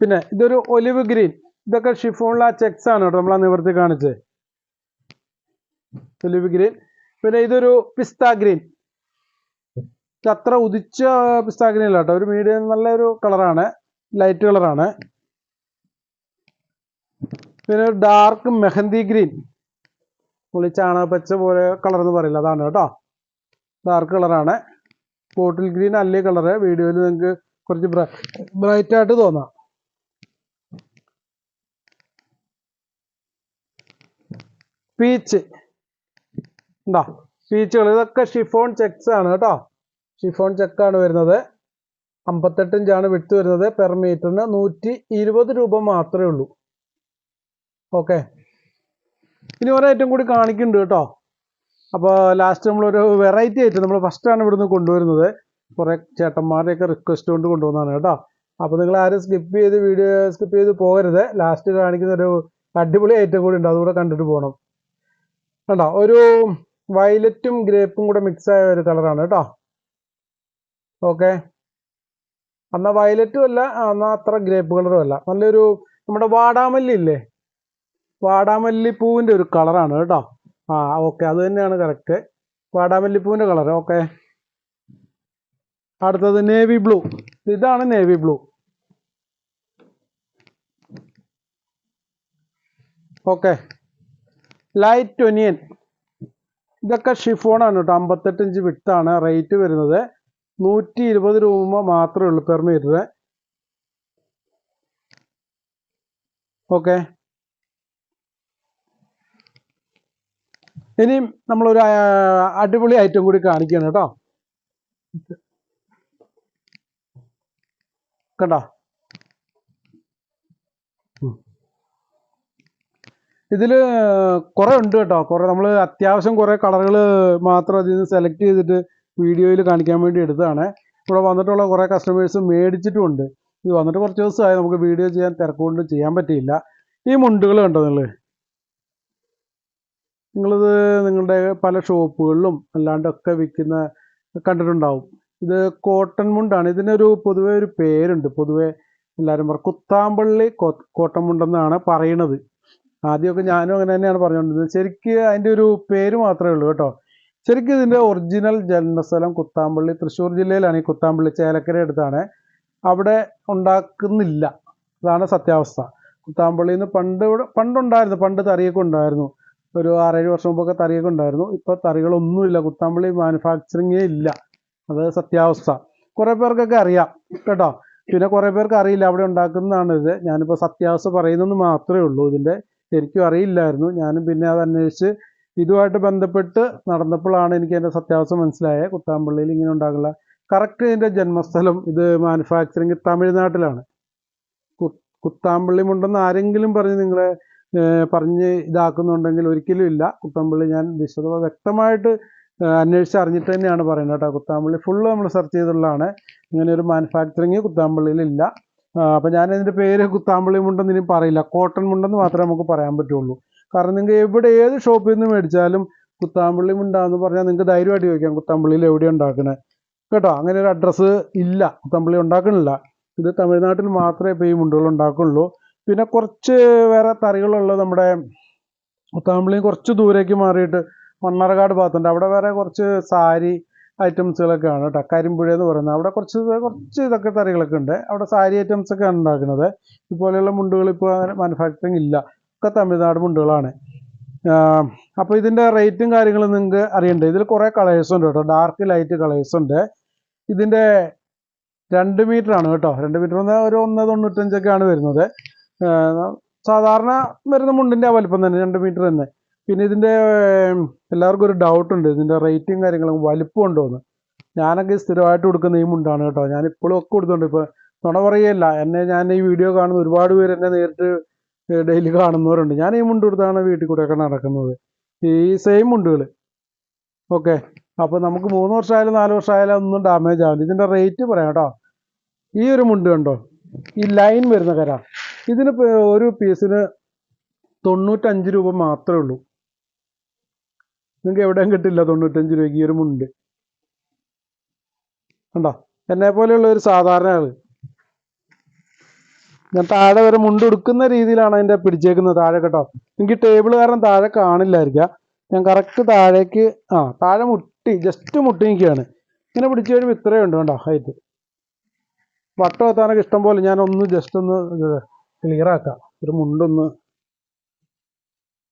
Speaker 1: പിന്നെ ഇതൊരു ഒലിവ് ഗ്രീൻ. ഇതൊക്കെ ഷിഫോണിലെ ആ ചെക്സ് ആണ് കേട്ടോ നമ്മൾ ആ നിവർത്തി കാണിച്ചേ. Olive green. പിന്നെ ഇതൊരു പിസ്ത ഗ്രീൻ. അത്ര ഉദിച്ച പിസ്ത ഗ്രീൻ അല്ല കേട്ടോ ഒരു മീഡിയം നല്ലൊരു കളറാണ് ലൈറ്റ് കളറാണ് പിന്നെ ഡാർക്ക് മെഹന്തി ഗ്രീൻ. നമ്മൾ ചാണകപ്പച്ച പോലെ കളർ എന്ന് പറയില്ല. അതാണ് കേട്ടോ ഡാർക്ക് കളറാണ് ബോട്ടിൽ ഗ്രീൻ അല്ലേ കളറ് വീഡിയോയിൽ നിങ്ങൾക്ക് കുറച്ച് ബ്രൈറ്റ് ആയിട്ട് തോന്നാം. പീച്ച് ഉണ്ടോ പീച്ചുകൾ ഇതൊക്കെ ഷിഫോൺ ചെക്സ് ആണ് കേട്ടോ. ഷിഫോൺ ചെക്കാണ് വരുന്നത്. അമ്പത്തെട്ട് ഇഞ്ചാണ് വിട്ട് വരുന്നത്. പെർ മീറ്ററിന് നൂറ്റി ഇരുപത് രൂപ മാത്രമേ ഉള്ളൂ. ഓക്കെ ഇനി ഒരേറ്റവും കൂടി കാണിക്കുന്നുണ്ട് കേട്ടോ. അപ്പോൾ ലാസ്റ്റ് നമ്മളൊരു വെറൈറ്റി ആയിട്ട് നമ്മൾ ഫസ്റ്റാണ് ഇവിടുന്ന് കൊണ്ടുവരുന്നത്. കുറേ ചേട്ടന്മാരുടെയൊക്കെ റിക്വസ്റ്റ് കൊണ്ട് കൊണ്ടുവന്നതാണ് കേട്ടോ. അപ്പോൾ നിങ്ങൾ ആരും സ്കിപ്പ് ചെയ്ത് വീഡിയോ സ്കിപ്പ് ചെയ്ത് പോകരുത്. ലാസ്റ്റ് കാണിക്കുന്ന ഒരു അടിപൊളി ഐറ്റം കൂടി ഉണ്ട്. അതുകൂടെ കണ്ടിട്ട് പോകണം കേട്ടോ ഒരു വയലറ്റും ഗ്രേപ്പും കൂടെ മിക്സ് ആയ ഒരു കളറാണ് കേട്ടോ. ഓക്കെ എന്നാൽ വയലറ്റും അല്ല എന്നാൽ അത്ര ഗ്രേപ്പ് കളറും അല്ല. നല്ലൊരു നമ്മുടെ വാടാമല്ലി ഇല്ലേ? വാടാമല്ലി പൂവിന്റെ ഒരു കളറാണ് കേട്ടോ. ആ ഓക്കെ അത് തന്നെയാണ് കറക്റ്റ് വാടാമല്ലിപ്പൂവിന്റെ കളർ ഓക്കെ അടുത്തത് നേവി ബ്ലൂ ഇതാണ് navy blue okay light onion ഇതൊക്കെ ഷിഫോണാണ് കേട്ടോ. അമ്പത്തെട്ട് ഇഞ്ച് വിട്ടാണ് റേറ്റ് വരുന്നത് നൂറ്റി ഇരുപത് രൂപ മാത്രമേ ഉള്ളൂ പെർ മീറ്റർ ഓക്കെ ഇനിയും നമ്മളൊരു അടിപൊളി ഐറ്റം കൂടി കാണിക്കുകയാണ് കേട്ടോ. കണ്ടോ? ഇതിൽ കുറേ ഉണ്ട് കേട്ടോ. കുറേ നമ്മൾ അത്യാവശ്യം കുറേ കളറുകൾ മാത്രം അതിൽ നിന്ന് സെലക്ട് ചെയ്തിട്ട് വീഡിയോയിൽ കാണിക്കാൻ വേണ്ടി എടുത്തതാണ്. ഇവിടെ വന്നിട്ടുള്ള കുറേ കസ്റ്റമേഴ്സ് മേടിച്ചിട്ടുമുണ്ട്. ഇത് വന്നിട്ട് കുറച്ച് ദിവസമായി നമുക്ക് വീഡിയോ ചെയ്യാൻ തിരക്കുകൊണ്ട് ചെയ്യാൻ പറ്റിയില്ല. ഈ മുണ്ടുകൾ കണ്ടോ നിങ്ങൾ നിങ്ങളിത് നിങ്ങളുടെ പല ഷോപ്പുകളിലും അല്ലാണ്ടൊക്കെ വിൽക്കുന്ന കണ്ടിട്ടുണ്ടാവും. ഇത് കോട്ടൺ മുണ്ടാണ്. ഇതിനൊരു പൊതുവേ ഒരു പേരുണ്ട്. പൊതുവെ എല്ലാവരും പറയും കുത്താമ്പള്ളി കോട്ടൺ മുണ്ടെന്നാണ് പറയണത്. ആദ്യമൊക്കെ ഞാനും അങ്ങനെ തന്നെയാണ് പറഞ്ഞുകൊണ്ടിരുന്നത് ശരിക്കും അതിന്റെ ഒരു പേര് മാത്രമേ ഉള്ളൂ കേട്ടോ. ശരിക്കും ഇതിന്റെ ഒറിജിനൽ ജന്മസ്ഥലം കുത്താമ്പള്ളി തൃശ്ശൂർ ജില്ലയിലാണ് ഈ കുത്താമ്പള്ളി ചേലക്കര അടുത്താണ്. അവിടെ ഉണ്ടാക്കുന്നില്ല. അതാണ് സത്യാവസ്ഥ. കുത്താമ്പള്ളിന്ന് പണ്ട് പണ്ടുണ്ടായിരുന്നു പണ്ട് തറിയൊക്കെ ഉണ്ടായിരുന്നു. ഒരു ആറേഴ് വർഷം മുമ്പൊക്കെ തറിയൊക്കെ ഉണ്ടായിരുന്നു. ഇപ്പോൾ തറികളൊന്നുമില്ല. കുത്താമ്പള്ളി മാനുഫാക്ചറിങ്ങേ ഇല്ല. അത് സത്യാവസ്ഥ. കുറേ പേർക്കൊക്കെ അറിയാം കേട്ടോ. പിന്നെ കുറേ പേർക്ക് അറിയില്ല. അവിടെ ഉണ്ടാക്കുന്നതാണ് ഇത്. ഞാനിപ്പോൾ സത്യാവസ്ഥ പറയുന്നെന്ന് മാത്രമേ ഉള്ളൂ. ഇതിന്റെ ശരിക്കും അറിയില്ലായിരുന്നു. ഞാനും പിന്നെ അത് അന്വേഷിച്ച് ഇതുമായിട്ട് ബന്ധപ്പെട്ട് നടന്നപ്പോഴാണ് എനിക്ക് അതിന്റെ സത്യാവസ്ഥ മനസ്സിലായത് കുത്താമ്പള്ളിയിൽ ഇങ്ങനെ ഉണ്ടാകുന്ന കറക്റ്റ് ഇതിന്റെ ജന്മസ്ഥലം ഇത് മാനുഫാക്ചറിങ് തമിഴ്നാട്ടിലാണ്. കുത്താമ്പള്ളി മുണ്ടെന്ന് ആരെങ്കിലും പറഞ്ഞ് നിങ്ങളെ പറഞ്ഞ് ഇതാക്കുന്നുണ്ടെങ്കിൽ ഒരിക്കലും ഇല്ല. കുത്താമ്പള്ളി ഞാൻ വിശദ വ്യക്തമായിട്ട് അന്വേഷിച്ച് അറിഞ്ഞിട്ട് തന്നെയാണ് പറയുന്നത് കേട്ടോ. കുത്താമ്പള്ളി ഫുള്ള് നമ്മൾ സെർച്ച് ചെയ്തുള്ളതാണ് ഇങ്ങനെ ഒരു മാനുഫാക്ചറിങ് കുത്താമ്പള്ളിയിൽ ഇല്ല. അപ്പം ഞാൻ ഇതിന്റെ പേര് കുത്താമ്പള്ളി മുണ്ടെന്ന് ഇനി പറയില്ല. കോട്ടൺ മുണ്ടെന്ന് മാത്രമേ നമുക്ക് പറയാൻ പറ്റുള്ളൂ. കാരണം നിങ്ങൾക്ക് എവിടെ ഏത് ഷോപ്പിൽ നിന്ന് മേടിച്ചാലും കുത്താമ്പള്ളി മുണ്ടാന്ന് പറഞ്ഞാൽ നിങ്ങൾക്ക് ധൈര്യമായിട്ട് ചോദിക്കാം കുത്താമ്പള്ളിയിൽ എവിടെയാണ് ഉണ്ടാക്കണേ? കേട്ടോ അങ്ങനെ ഒരു അഡ്രസ്സ് ഇല്ല. കുത്താമ്പള്ളി ഉണ്ടാക്കണില്ല. ഇത് തമിഴ്നാട്ടിൽ മാത്രമേ ഇപ്പോൾ ഈ മുണ്ടുകൾ ഉണ്ടാക്കുള്ളൂ. പിന്നെ കുറച്ച് വേറെ തറികളുള്ളത് നമ്മുടെ കുത്താമ്പള്ളിയും കുറച്ച് ദൂരേക്ക് മാറിയിട്ട് മണ്ണാർക്കാട് ഭാഗത്തുണ്ട്. അവിടെ വേറെ കുറച്ച് സാരി ഐറ്റംസുകളൊക്കെ ആണ് കേട്ടോ. കരിമ്പുഴ എന്ന് പറയുന്നത്. അവിടെ കുറച്ച് കുറച്ച് ഇതൊക്കെ തറികളൊക്കെ ഉണ്ട്. അവിടെ സാരി ഐറ്റംസ് ഒക്കെ ഉണ്ടാക്കുന്നത്. ഇതുപോലെയുള്ള മുണ്ടുകൾ ഇപ്പോൾ മാനുഫാക്ചറിങ് ഇല്ല. ഒക്കെ തമിഴ്നാട് മുണ്ടുകളാണ്. അപ്പോൾ ഇതിന്റെ റേറ്റും കാര്യങ്ങളും നിങ്ങൾക്ക് അറിയണ്ടേ? ഇതിൽ കുറേ കളേഴ്സ് ഉണ്ട് കേട്ടോ. ഡാർക്ക് ലൈറ്റ് കളേഴ്സ് ഉണ്ട്. ഇതിന്റെ രണ്ട് മീറ്റർ ആണ് കേട്ടോ. രണ്ട് മീറ്റർ പറഞ്ഞാൽ ഒരു ഒന്ന് തൊണ്ണൂറ്റഞ്ചൊക്കെയാണ് വരുന്നത്. സാധാരണ വരുന്ന മുണ്ടിന്റെ ആ വലിപ്പം തന്നെ രണ്ട് മീറ്റർ തന്നെ. പിന്നെ ഇതിന്റെ എല്ലാവർക്കും ഒരു ഡൗട്ട് ഉണ്ട്. ഇതിന്റെ റേറ്റും കാര്യങ്ങളും വലിപ്പം ഉണ്ടോ എന്ന്. ഞാനൊക്കെ സ്ഥിരമായിട്ട് കൊടുക്കുന്ന ഈ മുണ്ടാണ് കേട്ടോ. ഞാൻ ഇപ്പോഴും ഒക്കെ കൊടുത്തുണ്ട് ഇപ്പോൾ നുണ പറയല്ല. എന്നെ ഞാൻ ഈ വീഡിയോ കാണുന്ന ഒരുപാട് പേര് എന്നെ നേരിട്ട് ഡെയിലി കാണുന്നവരുണ്ട്. ഞാൻ ഈ മുണ്ട് കൊടുത്താണ് വീട്ടിൽ കൂടെയൊക്കെ നടക്കുന്നത്. ഈ സെയിം മുണ്ടുകൾ ഓക്കെ അപ്പോൾ നമുക്ക് മൂന്ന് വർഷമായാലും നാല് വർഷമായാലും ഒന്നും ഡാമേജ് ആവില്ല. ഇതിന്റെ റേറ്റ് പറയാം കേട്ടോ. ഈ ഒരു മുണ്ട് കണ്ടോ? ഈ ലൈൻ വരുന്ന കര. ഇതിന് ഒരു പീസിന് തൊണ്ണൂറ്റഞ്ച് രൂപ മാത്രമേ ഉള്ളൂ. നിങ്ങൾക്ക് എവിടെയും കിട്ടില്ല തൊണ്ണൂറ്റഞ്ച് രൂപയ്ക്ക് ഈ ഒരു മുണ്ട്. കണ്ടോ? എന്നെ പോലെയുള്ള ഒരു സാധാരണ ആൾ. ഞാൻ താഴെ വരെ മുണ്ട് ഉടുക്കുന്ന രീതിയിലാണ് അതിന്റെ പിടിച്ചേക്കുന്നത് താഴെ കേട്ടോ. എനിക്ക് ടേബിൾ കാരണം താഴെ കാണില്ലായിരിക്കാം. ഞാൻ കറക്റ്റ് താഴേക്ക് ആ താഴെ മുട്ടി ജസ്റ്റ് മുട്ടി നിൽക്കുകയാണ്. ഇങ്ങനെ പിടിച്ചു കഴിയുമ്പോൾ ഇത്രയും ഉണ്ട് കേട്ടോ ഹൈറ്റ് വട്ടം എത്താനൊക്കെ ഇഷ്ടം പോലെ ഞാൻ ഒന്ന് ജസ്റ്റ് ഒന്ന് ക്ലിയർ ആക്കാം. ഒരു മുണ്ടൊന്ന്.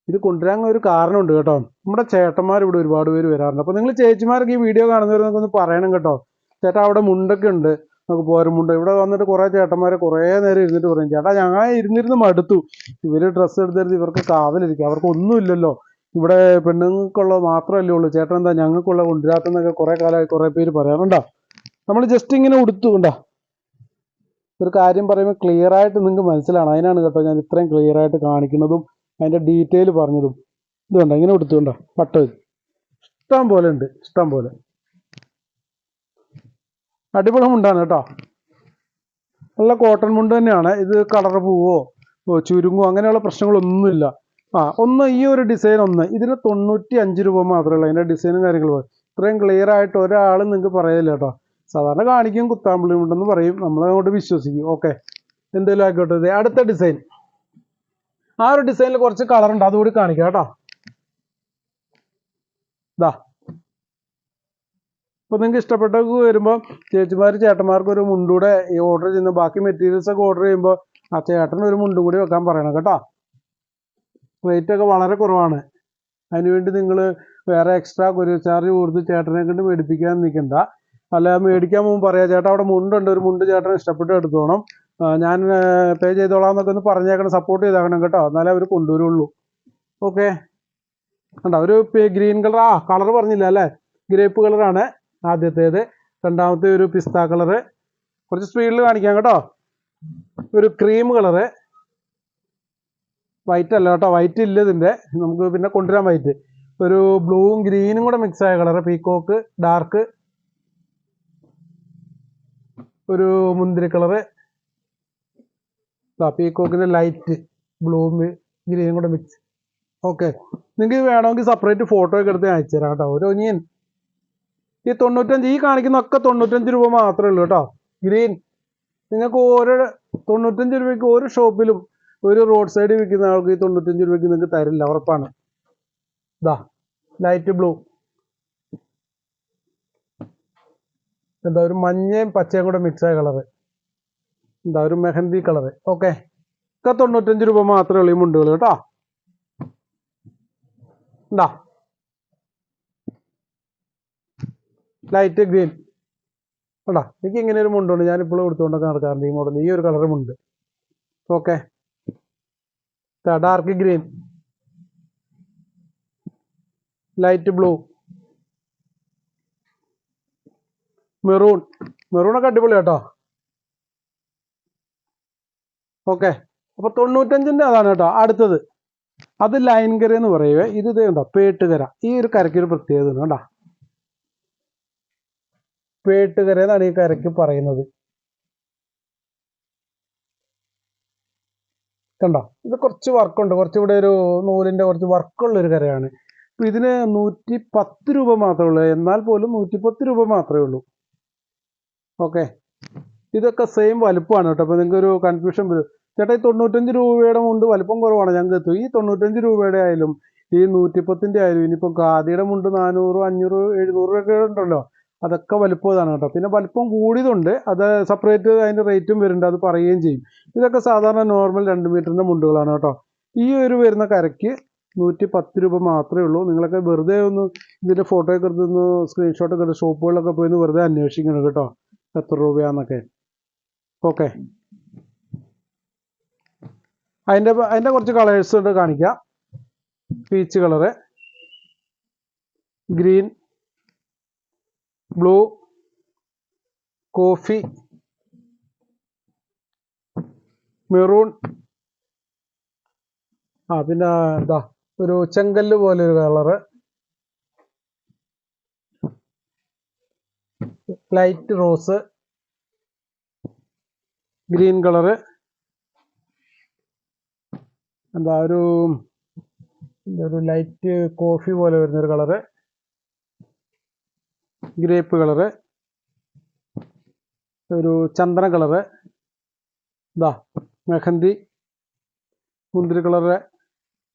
Speaker 1: ഇത് കൊണ്ടുവരാൻ ഒരു കാരണമുണ്ട് കേട്ടോ. നമ്മുടെ ചേട്ടന്മാർ ഇവിടെ ഒരുപാട് പേര് വരാറുണ്ട്. അപ്പോൾ നിങ്ങൾ ചേച്ചിമാർക്ക് ഈ വീഡിയോ കാണുന്നവരൊക്കെ ഒന്ന് പറയണം കേട്ടോ. ചേട്ടാ അവിടെ മുണ്ടൊക്കെ ഉണ്ട്. നമുക്ക് പോരുമുണ്ട് ഇവിടെ വന്നിട്ട് കുറേ ചേട്ടന്മാർ കുറേ നേരം ഇരുന്നിട്ട് പറയും ചേട്ടാ ഞങ്ങൾ ഇരുന്നിരുന്ന് മടുത്തു. ഇവർ ഡ്രസ്സ് എടുത്തെടുത്ത് ഇവർക്ക് കാവലിരിക്കും. അവർക്ക് ഒന്നുമില്ലല്ലോ ഇവിടെ പെണ്ണുങ്ങൾക്കുള്ള മാത്രമല്ലേ ഉള്ളൂ. ചേട്ടൻ എന്താ ഞങ്ങൾക്കുള്ള കൊണ്ടുവരാത്തെന്നൊക്കെ കുറേ കാലമായി കുറേ പേര് പറയാറുണ്ടോ. നമ്മൾ ജസ്റ്റ് ഇങ്ങനെ ഉടുത്തു കണ്ടോ. ഒരു കാര്യം പറയുമ്പോൾ ക്ലിയർ ആയിട്ട് നിങ്ങൾക്ക് മനസ്സിലാണ്. അതിനാണ് കേട്ടോ ഞാൻ ഇത്രയും ക്ലിയർ ആയിട്ട് കാണിക്കുന്നതും അതിന്റെ ഡീറ്റെയിൽ പറഞ്ഞതും. ഇത് കണ്ടോ? ഇങ്ങനെ കൊടുത്തുകൊണ്ടോ പട്ട ഇഷ്ടം പോലെ ഉണ്ട്. ഇഷ്ടം പോലെ. അടിപൊളി മുണ്ടാണ് കേട്ടോ. നല്ല കോട്ടൺ മുണ്ട് തന്നെയാണ്. ഇത് കളർ പോവോ ചുരുങ്ങോ അങ്ങനെയുള്ള പ്രശ്നങ്ങളൊന്നുമില്ല. ആ ഒന്ന് ഈ ഒരു ഡിസൈൻ ഒന്ന്. ഇതിന് തൊണ്ണൂറ്റി അഞ്ച് രൂപ മാത്രമേ ഉള്ളൂ. അതിന്റെ ഡിസൈനും കാര്യങ്ങളും. ഇത്രയും ക്ലിയർ ആയിട്ട് ഒരാൾ നിങ്ങൾക്ക് പറയില്ല കേട്ടോ. സാധാരണ കാണിക്കും കുത്താമ്പിളി ഉണ്ടെന്ന് പറയും. നമ്മൾ അങ്ങോട്ട് വിശ്വസിക്കും. ഓക്കെ എന്തെങ്കിലും ആയിക്കോട്ടെ. അടുത്ത ഡിസൈൻ ആ ഒരു ഡിസൈനിൽ കുറച്ച് കളർ ഉണ്ട്. അതുകൂടി കാണിക്കാം കേട്ടോ. ഇതാ അപ്പോൾ നിങ്ങൾക്ക് ഇഷ്ടപ്പെട്ട വരുമ്പോൾ ചേച്ചിമാർ ചേട്ടന്മാർക്ക് ഒരു മുണ്ടൂടെ ഈ ഓർഡർ ചെയ്യുന്ന ബാക്കി മെറ്റീരിയൽസ് ഒക്കെ ഓർഡർ ചെയ്യുമ്പോൾ ആ ചേട്ടന് ഒരു മുണ്ടും കൂടി വെക്കാൻ പറയണം കേട്ടോ. റേറ്റ് ഒക്കെ വളരെ കുറവാണ്. അതിനുവേണ്ടി നിങ്ങൾ വേറെ എക്സ്ട്രാ കൊറിയർ ചാർജ് കൊടുത്ത് ചേട്ടനെ കണ്ട് മേടിപ്പിക്കാൻ നിൽക്കണ്ട അല്ല മേടിക്കാൻ പോകുമ്പോൾ പറയാം. ചേട്ടാ അവിടെ മുണ്ടുണ്ട്. ഒരു മുണ്ട് ചേട്ടന് ഇഷ്ടപ്പെട്ട് എടുത്തോണം. ഞാൻ പേ ചെയ്തോളാം എന്നൊക്കെ ഒന്ന് പറഞ്ഞേക്കണം സപ്പോർട്ട് ചെയ്താക്കണം കേട്ടോ. എന്നാലേ അവർ കൊണ്ടുവരുള്ളൂ. ഓക്കെ. കണ്ടോ ഒരു ഗ്രീൻ കളർ ആ കളർ പറഞ്ഞില്ല അല്ലേ? ഗ്രേപ്പ് കളറാണ് ആദ്യത്തേത്. രണ്ടാമത്തെ ഒരു പിസ്ത കളറ്. കുറച്ച് സ്പീഡിൽ കാണിക്കാം കേട്ടോ. ഒരു ക്രീം കളറ്. വൈറ്റ് അല്ല കേട്ടോ വൈറ്റ് ഇല്ല ഇതിന്റെ നമുക്ക് പിന്നെ കൊണ്ടുവരാൻ വൈറ്റ് ഒരു ബ്ലൂവും ഗ്രീനും കൂടെ മിക്സ് ആയ കളറ്. പീക്കോക്ക് ഡാർക്ക് ഒരു മുന്തിരി കളറ്. പീക്കോക്കിന്റെ ലൈറ്റ് ബ്ലൂമ് ഗ്രീനും കൂടെ മിക്സ് ഓക്കെ നിങ്ങൾക്ക് വേണമെങ്കിൽ സെപ്പറേറ്റ് ഫോട്ടോ ഒക്കെ എടുത്ത് അയച്ചു തരാം കേട്ടോ. ഒരു ഒനിയൻ. ഈ തൊണ്ണൂറ്റഞ്ച് ഈ കാണിക്കുന്ന ഒക്കെ തൊണ്ണൂറ്റഞ്ച് രൂപ മാത്രമേ ഉള്ളൂ കേട്ടോ. ഗ്രീൻ നിങ്ങൾക്ക് ഓരോ തൊണ്ണൂറ്റഞ്ച് രൂപയ്ക്ക് ഒരു ഷോപ്പിലും ഒരു റോഡ് സൈഡിൽ വിൽക്കുന്ന ആൾക്ക് ഈ തൊണ്ണൂറ്റഞ്ച് രൂപയ്ക്ക് നിങ്ങൾക്ക് തരില്ല ഉറപ്പാണ്. ഇതാ ലൈറ്റ് ബ്ലൂ എന്താ ഒരു മഞ്ഞയും പച്ചയും കൂടെ മിക്സായ കളറ് എന്താ ഒരു മെഹന്തി കളറ് ഓക്കെ ഒക്കെ തൊണ്ണൂറ്റഞ്ച് രൂപ മാത്രമേ ഉള്ളൂ ഈ മുണ്ടുകൾ കേട്ടോ. ഉണ്ടാ ലൈറ്റ് ഗ്രീൻ കണ്ടാ? എനിക്ക് ഇങ്ങനെ ഒരു മുണ്ടുണ്ട്. ഞാൻ ഇപ്പോഴും എടുത്തുകൊണ്ടൊക്കെ നടക്കാറുണ്ട് ഈ മോഡൽ ഈ ഒരു കളർ മുണ്ട്. Okay dark green light blue maroon. മെറൂണൊക്കെ അടിപൊളി കേട്ടോ ഓക്കെ. അപ്പൊ തൊണ്ണൂറ്റഞ്ചിന്റെ അതാണ് കേട്ടോ അടുത്തത്. അത് ലൈൻ കര എന്ന് പറയുവേ. ഇത് ഇതേ ഉണ്ടോ പേട്ടുകര. ഈ ഒരു കരയ്ക്ക് ഒരു പ്രത്യേകത ഉണ്ട് കേട്ടോ പേട്ടുകര എന്നാണ് ഈ കരയ്ക്ക് പറയുന്നത്. കണ്ടോ? ഇത് കുറച്ച് വർക്കുണ്ട്. കുറച്ച് ഇവിടെ ഒരു നൂലിന്റെ കുറച്ച് വർക്കുള്ള ഒരു കരയാണ്. ഇപ്പൊ ഇതിന് നൂറ്റി പത്ത് രൂപ മാത്രമേ ഉള്ളൂ. എന്നാൽ പോലും നൂറ്റി പത്ത് രൂപ മാത്രമേ ഉള്ളൂ. ഓക്കെ. ഇതൊക്കെ സെയിം വലുപ്പമാണ് കേട്ടോ. അപ്പോൾ നിങ്ങൾക്ക് ഒരു കൺഫ്യൂഷൻ വരും. ചേട്ടാ ഈ തൊണ്ണൂറ്റഞ്ച് രൂപയുടെ മുണ്ട് വലുപ്പം കുറവാണ്. ഞങ്ങൾക്ക് എത്തും. ഈ തൊണ്ണൂറ്റഞ്ച് രൂപയുടെ ആയാലും ഈ നൂറ്റിപ്പത്തിന്റെ ആയാലും ഇനിയിപ്പോൾ ഖാദിയുടെ മുണ്ട് നാനൂറ് അഞ്ഞൂറ് എഴുന്നൂറ് ഒക്കെ ഉണ്ടല്ലോ. അതൊക്കെ വലുപ്പം ഇതാണ് കേട്ടോ. പിന്നെ വലുപ്പം കൂടിയതുണ്ട്. അത് സെപ്പറേറ്റ് അതിന്റെ റേറ്റും വരുന്നുണ്ട്. അത് പറയുകയും ചെയ്യും. ഇതൊക്കെ സാധാരണ നോർമൽ രണ്ട് മീറ്ററിന്റെ മുണ്ടുകളാണ് കേട്ടോ. ഈ ഒരു വരുന്ന കരയ്ക്ക് നൂറ്റി പത്ത് രൂപ മാത്രമേ ഉള്ളൂ. നിങ്ങളൊക്കെ വെറുതെ ഒന്ന് ഇതിന്റെ ഫോട്ടോ ഒക്കെ എടുത്തൊന്ന് സ്ക്രീൻഷോട്ടൊക്കെ എടുത്ത് ഷോപ്പുകളിലൊക്കെ പോയി വെറുതെ അന്വേഷിക്കണം കേട്ടോ. എത്ര രൂപയാന്നൊക്കെ. ഓക്കെ. അതിന്റെ അതിന്റെ കുറച്ച് കളേഴ്സ് ഉണ്ട് കാണിക്കാം. Peach colour green blue coffee maroon ആ പിന്നെ എന്താ ഒരു ചെങ്കല്ല് പോലെ ഒരു colour light rose green colour എന്താ ഒരു ഒരു ലൈറ്റ് കോഫി പോലെ വരുന്നൊരു കളറ് ഗ്രേപ്പ് കളറ് ഒരു ചന്ദന കളറ് ഇതാ മെഹന്തി. മുന്തിരി കളറ്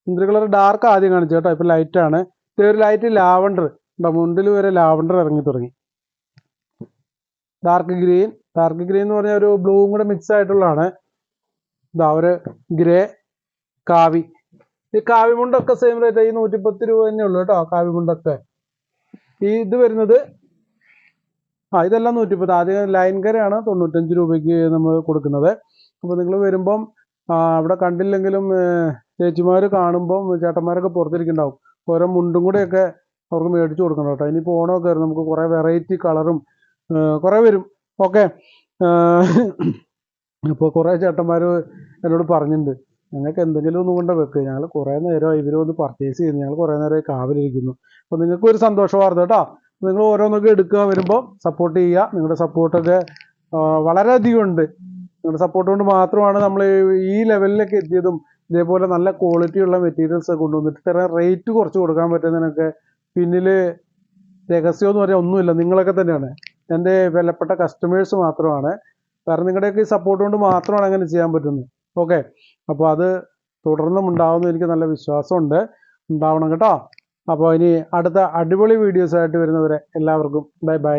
Speaker 1: മുന്തിരി കളർ ഡാർക്ക് ആദ്യം കാണിച്ചു കേട്ടോ. ഇപ്പം ലൈറ്റാണ് ഇതൊരു ലൈറ്റ് ലാവണ്ടർ. ഉണ്ടോ മുണ്ടിൽ വരെ ലാവണ്ടർ ഇറങ്ങി തുടങ്ങി. ഡാർക്ക് ഗ്രീൻ ഡാർക്ക് ഗ്രീൻ എന്ന് പറഞ്ഞാൽ ഒരു ബ്ലൂവും കൂടെ മിക്സ് ആയിട്ടുള്ളതാണ്. ഇതാ ഒരു ഗ്രേ കാവി. ഈ കാവി മുണ്ടൊക്കെ സെയിം റേറ്റ് ഈ നൂറ്റിപ്പത്ത് രൂപ തന്നെ ഉള്ളൂ കേട്ടോ കാവി മുണ്ടൊക്കെ. ഈ ഇത് വരുന്നത് ആ ഇതെല്ലാം നൂറ്റിപ്പത്ത് ആദ്യം ലൈൻ കരയാണ് തൊണ്ണൂറ്റഞ്ച് രൂപയ്ക്ക് നമ്മൾ കൊടുക്കുന്നത്. അപ്പോൾ നിങ്ങൾ വരുമ്പം അവിടെ കണ്ടില്ലെങ്കിലും ചേച്ചിമാർ കാണുമ്പം ചേട്ടന്മാരൊക്കെ പുറത്തിരിക്കുന്നുണ്ടാവും. ഓരോ മുണ്ടും കൂടെയൊക്കെ അവർക്ക് മേടിച്ചു കൊടുക്കണം കേട്ടോ. ഇനിയിപ്പോൾ ഓണമൊക്കെ വരും നമുക്ക് കുറേ വെറൈറ്റി കളറും കുറേ വരും. ഓക്കെ. അപ്പോൾ കുറേ ചേട്ടന്മാർ എന്നോട് പറഞ്ഞിട്ടുണ്ട് ഞങ്ങൾക്ക് എന്തെങ്കിലും ഒന്നും കൊണ്ട് വെക്ക്. ഞങ്ങൾ കുറേ നേരം ഇവർ വന്ന് പർച്ചേസ് ചെയ്യുന്നു. ഞങ്ങൾ കുറേ നേരമായി കാവലിരിക്കുന്നു. അപ്പോൾ നിങ്ങൾക്ക് ഒരു സന്തോഷ വാർത്ത കേട്ടോ നിങ്ങൾ ഓരോന്നൊക്കെ എടുക്കുക വരുമ്പോൾ സപ്പോർട്ട് ചെയ്യുക. നിങ്ങളുടെ സപ്പോർട്ടൊക്കെ വളരെയധികം ഉണ്ട്. നിങ്ങളുടെ സപ്പോർട്ട് കൊണ്ട് മാത്രമാണ് നമ്മൾ ഈ ലെവലിലൊക്കെ എത്തിയതും ഇതേപോലെ നല്ല ക്വാളിറ്റി ഉള്ള മെറ്റീരിയൽസ് കൊണ്ടുവന്നിട്ട് ഇത്ര റേറ്റ് കുറച്ച് കൊടുക്കാൻ പറ്റുന്നതിനൊക്കെ പിന്നിൽ രഹസ്യം എന്ന് പറയാൻ ഒന്നുമില്ല. നിങ്ങളൊക്കെ തന്നെയാണ്. എന്റെ വിലപ്പെട്ട കസ്റ്റമേഴ്സ് മാത്രമാണ്. കാരണം നിങ്ങളുടെയൊക്കെ ഈ സപ്പോർട്ട് കൊണ്ട് മാത്രമാണ് അങ്ങനെ ചെയ്യാൻ പറ്റുന്നത്. ഓക്കെ അപ്പോൾ അത് തുടർന്നും ഉണ്ടാവുമെന്ന് എനിക്ക് നല്ല വിശ്വാസമുണ്ട്. ഉണ്ടാവണം കേട്ടോ. അപ്പോൾ ഇനി അടുത്ത അടിപൊളി വീഡിയോസായിട്ട് വരുന്നവരെ എല്ലാവർക്കും ബൈ ബൈ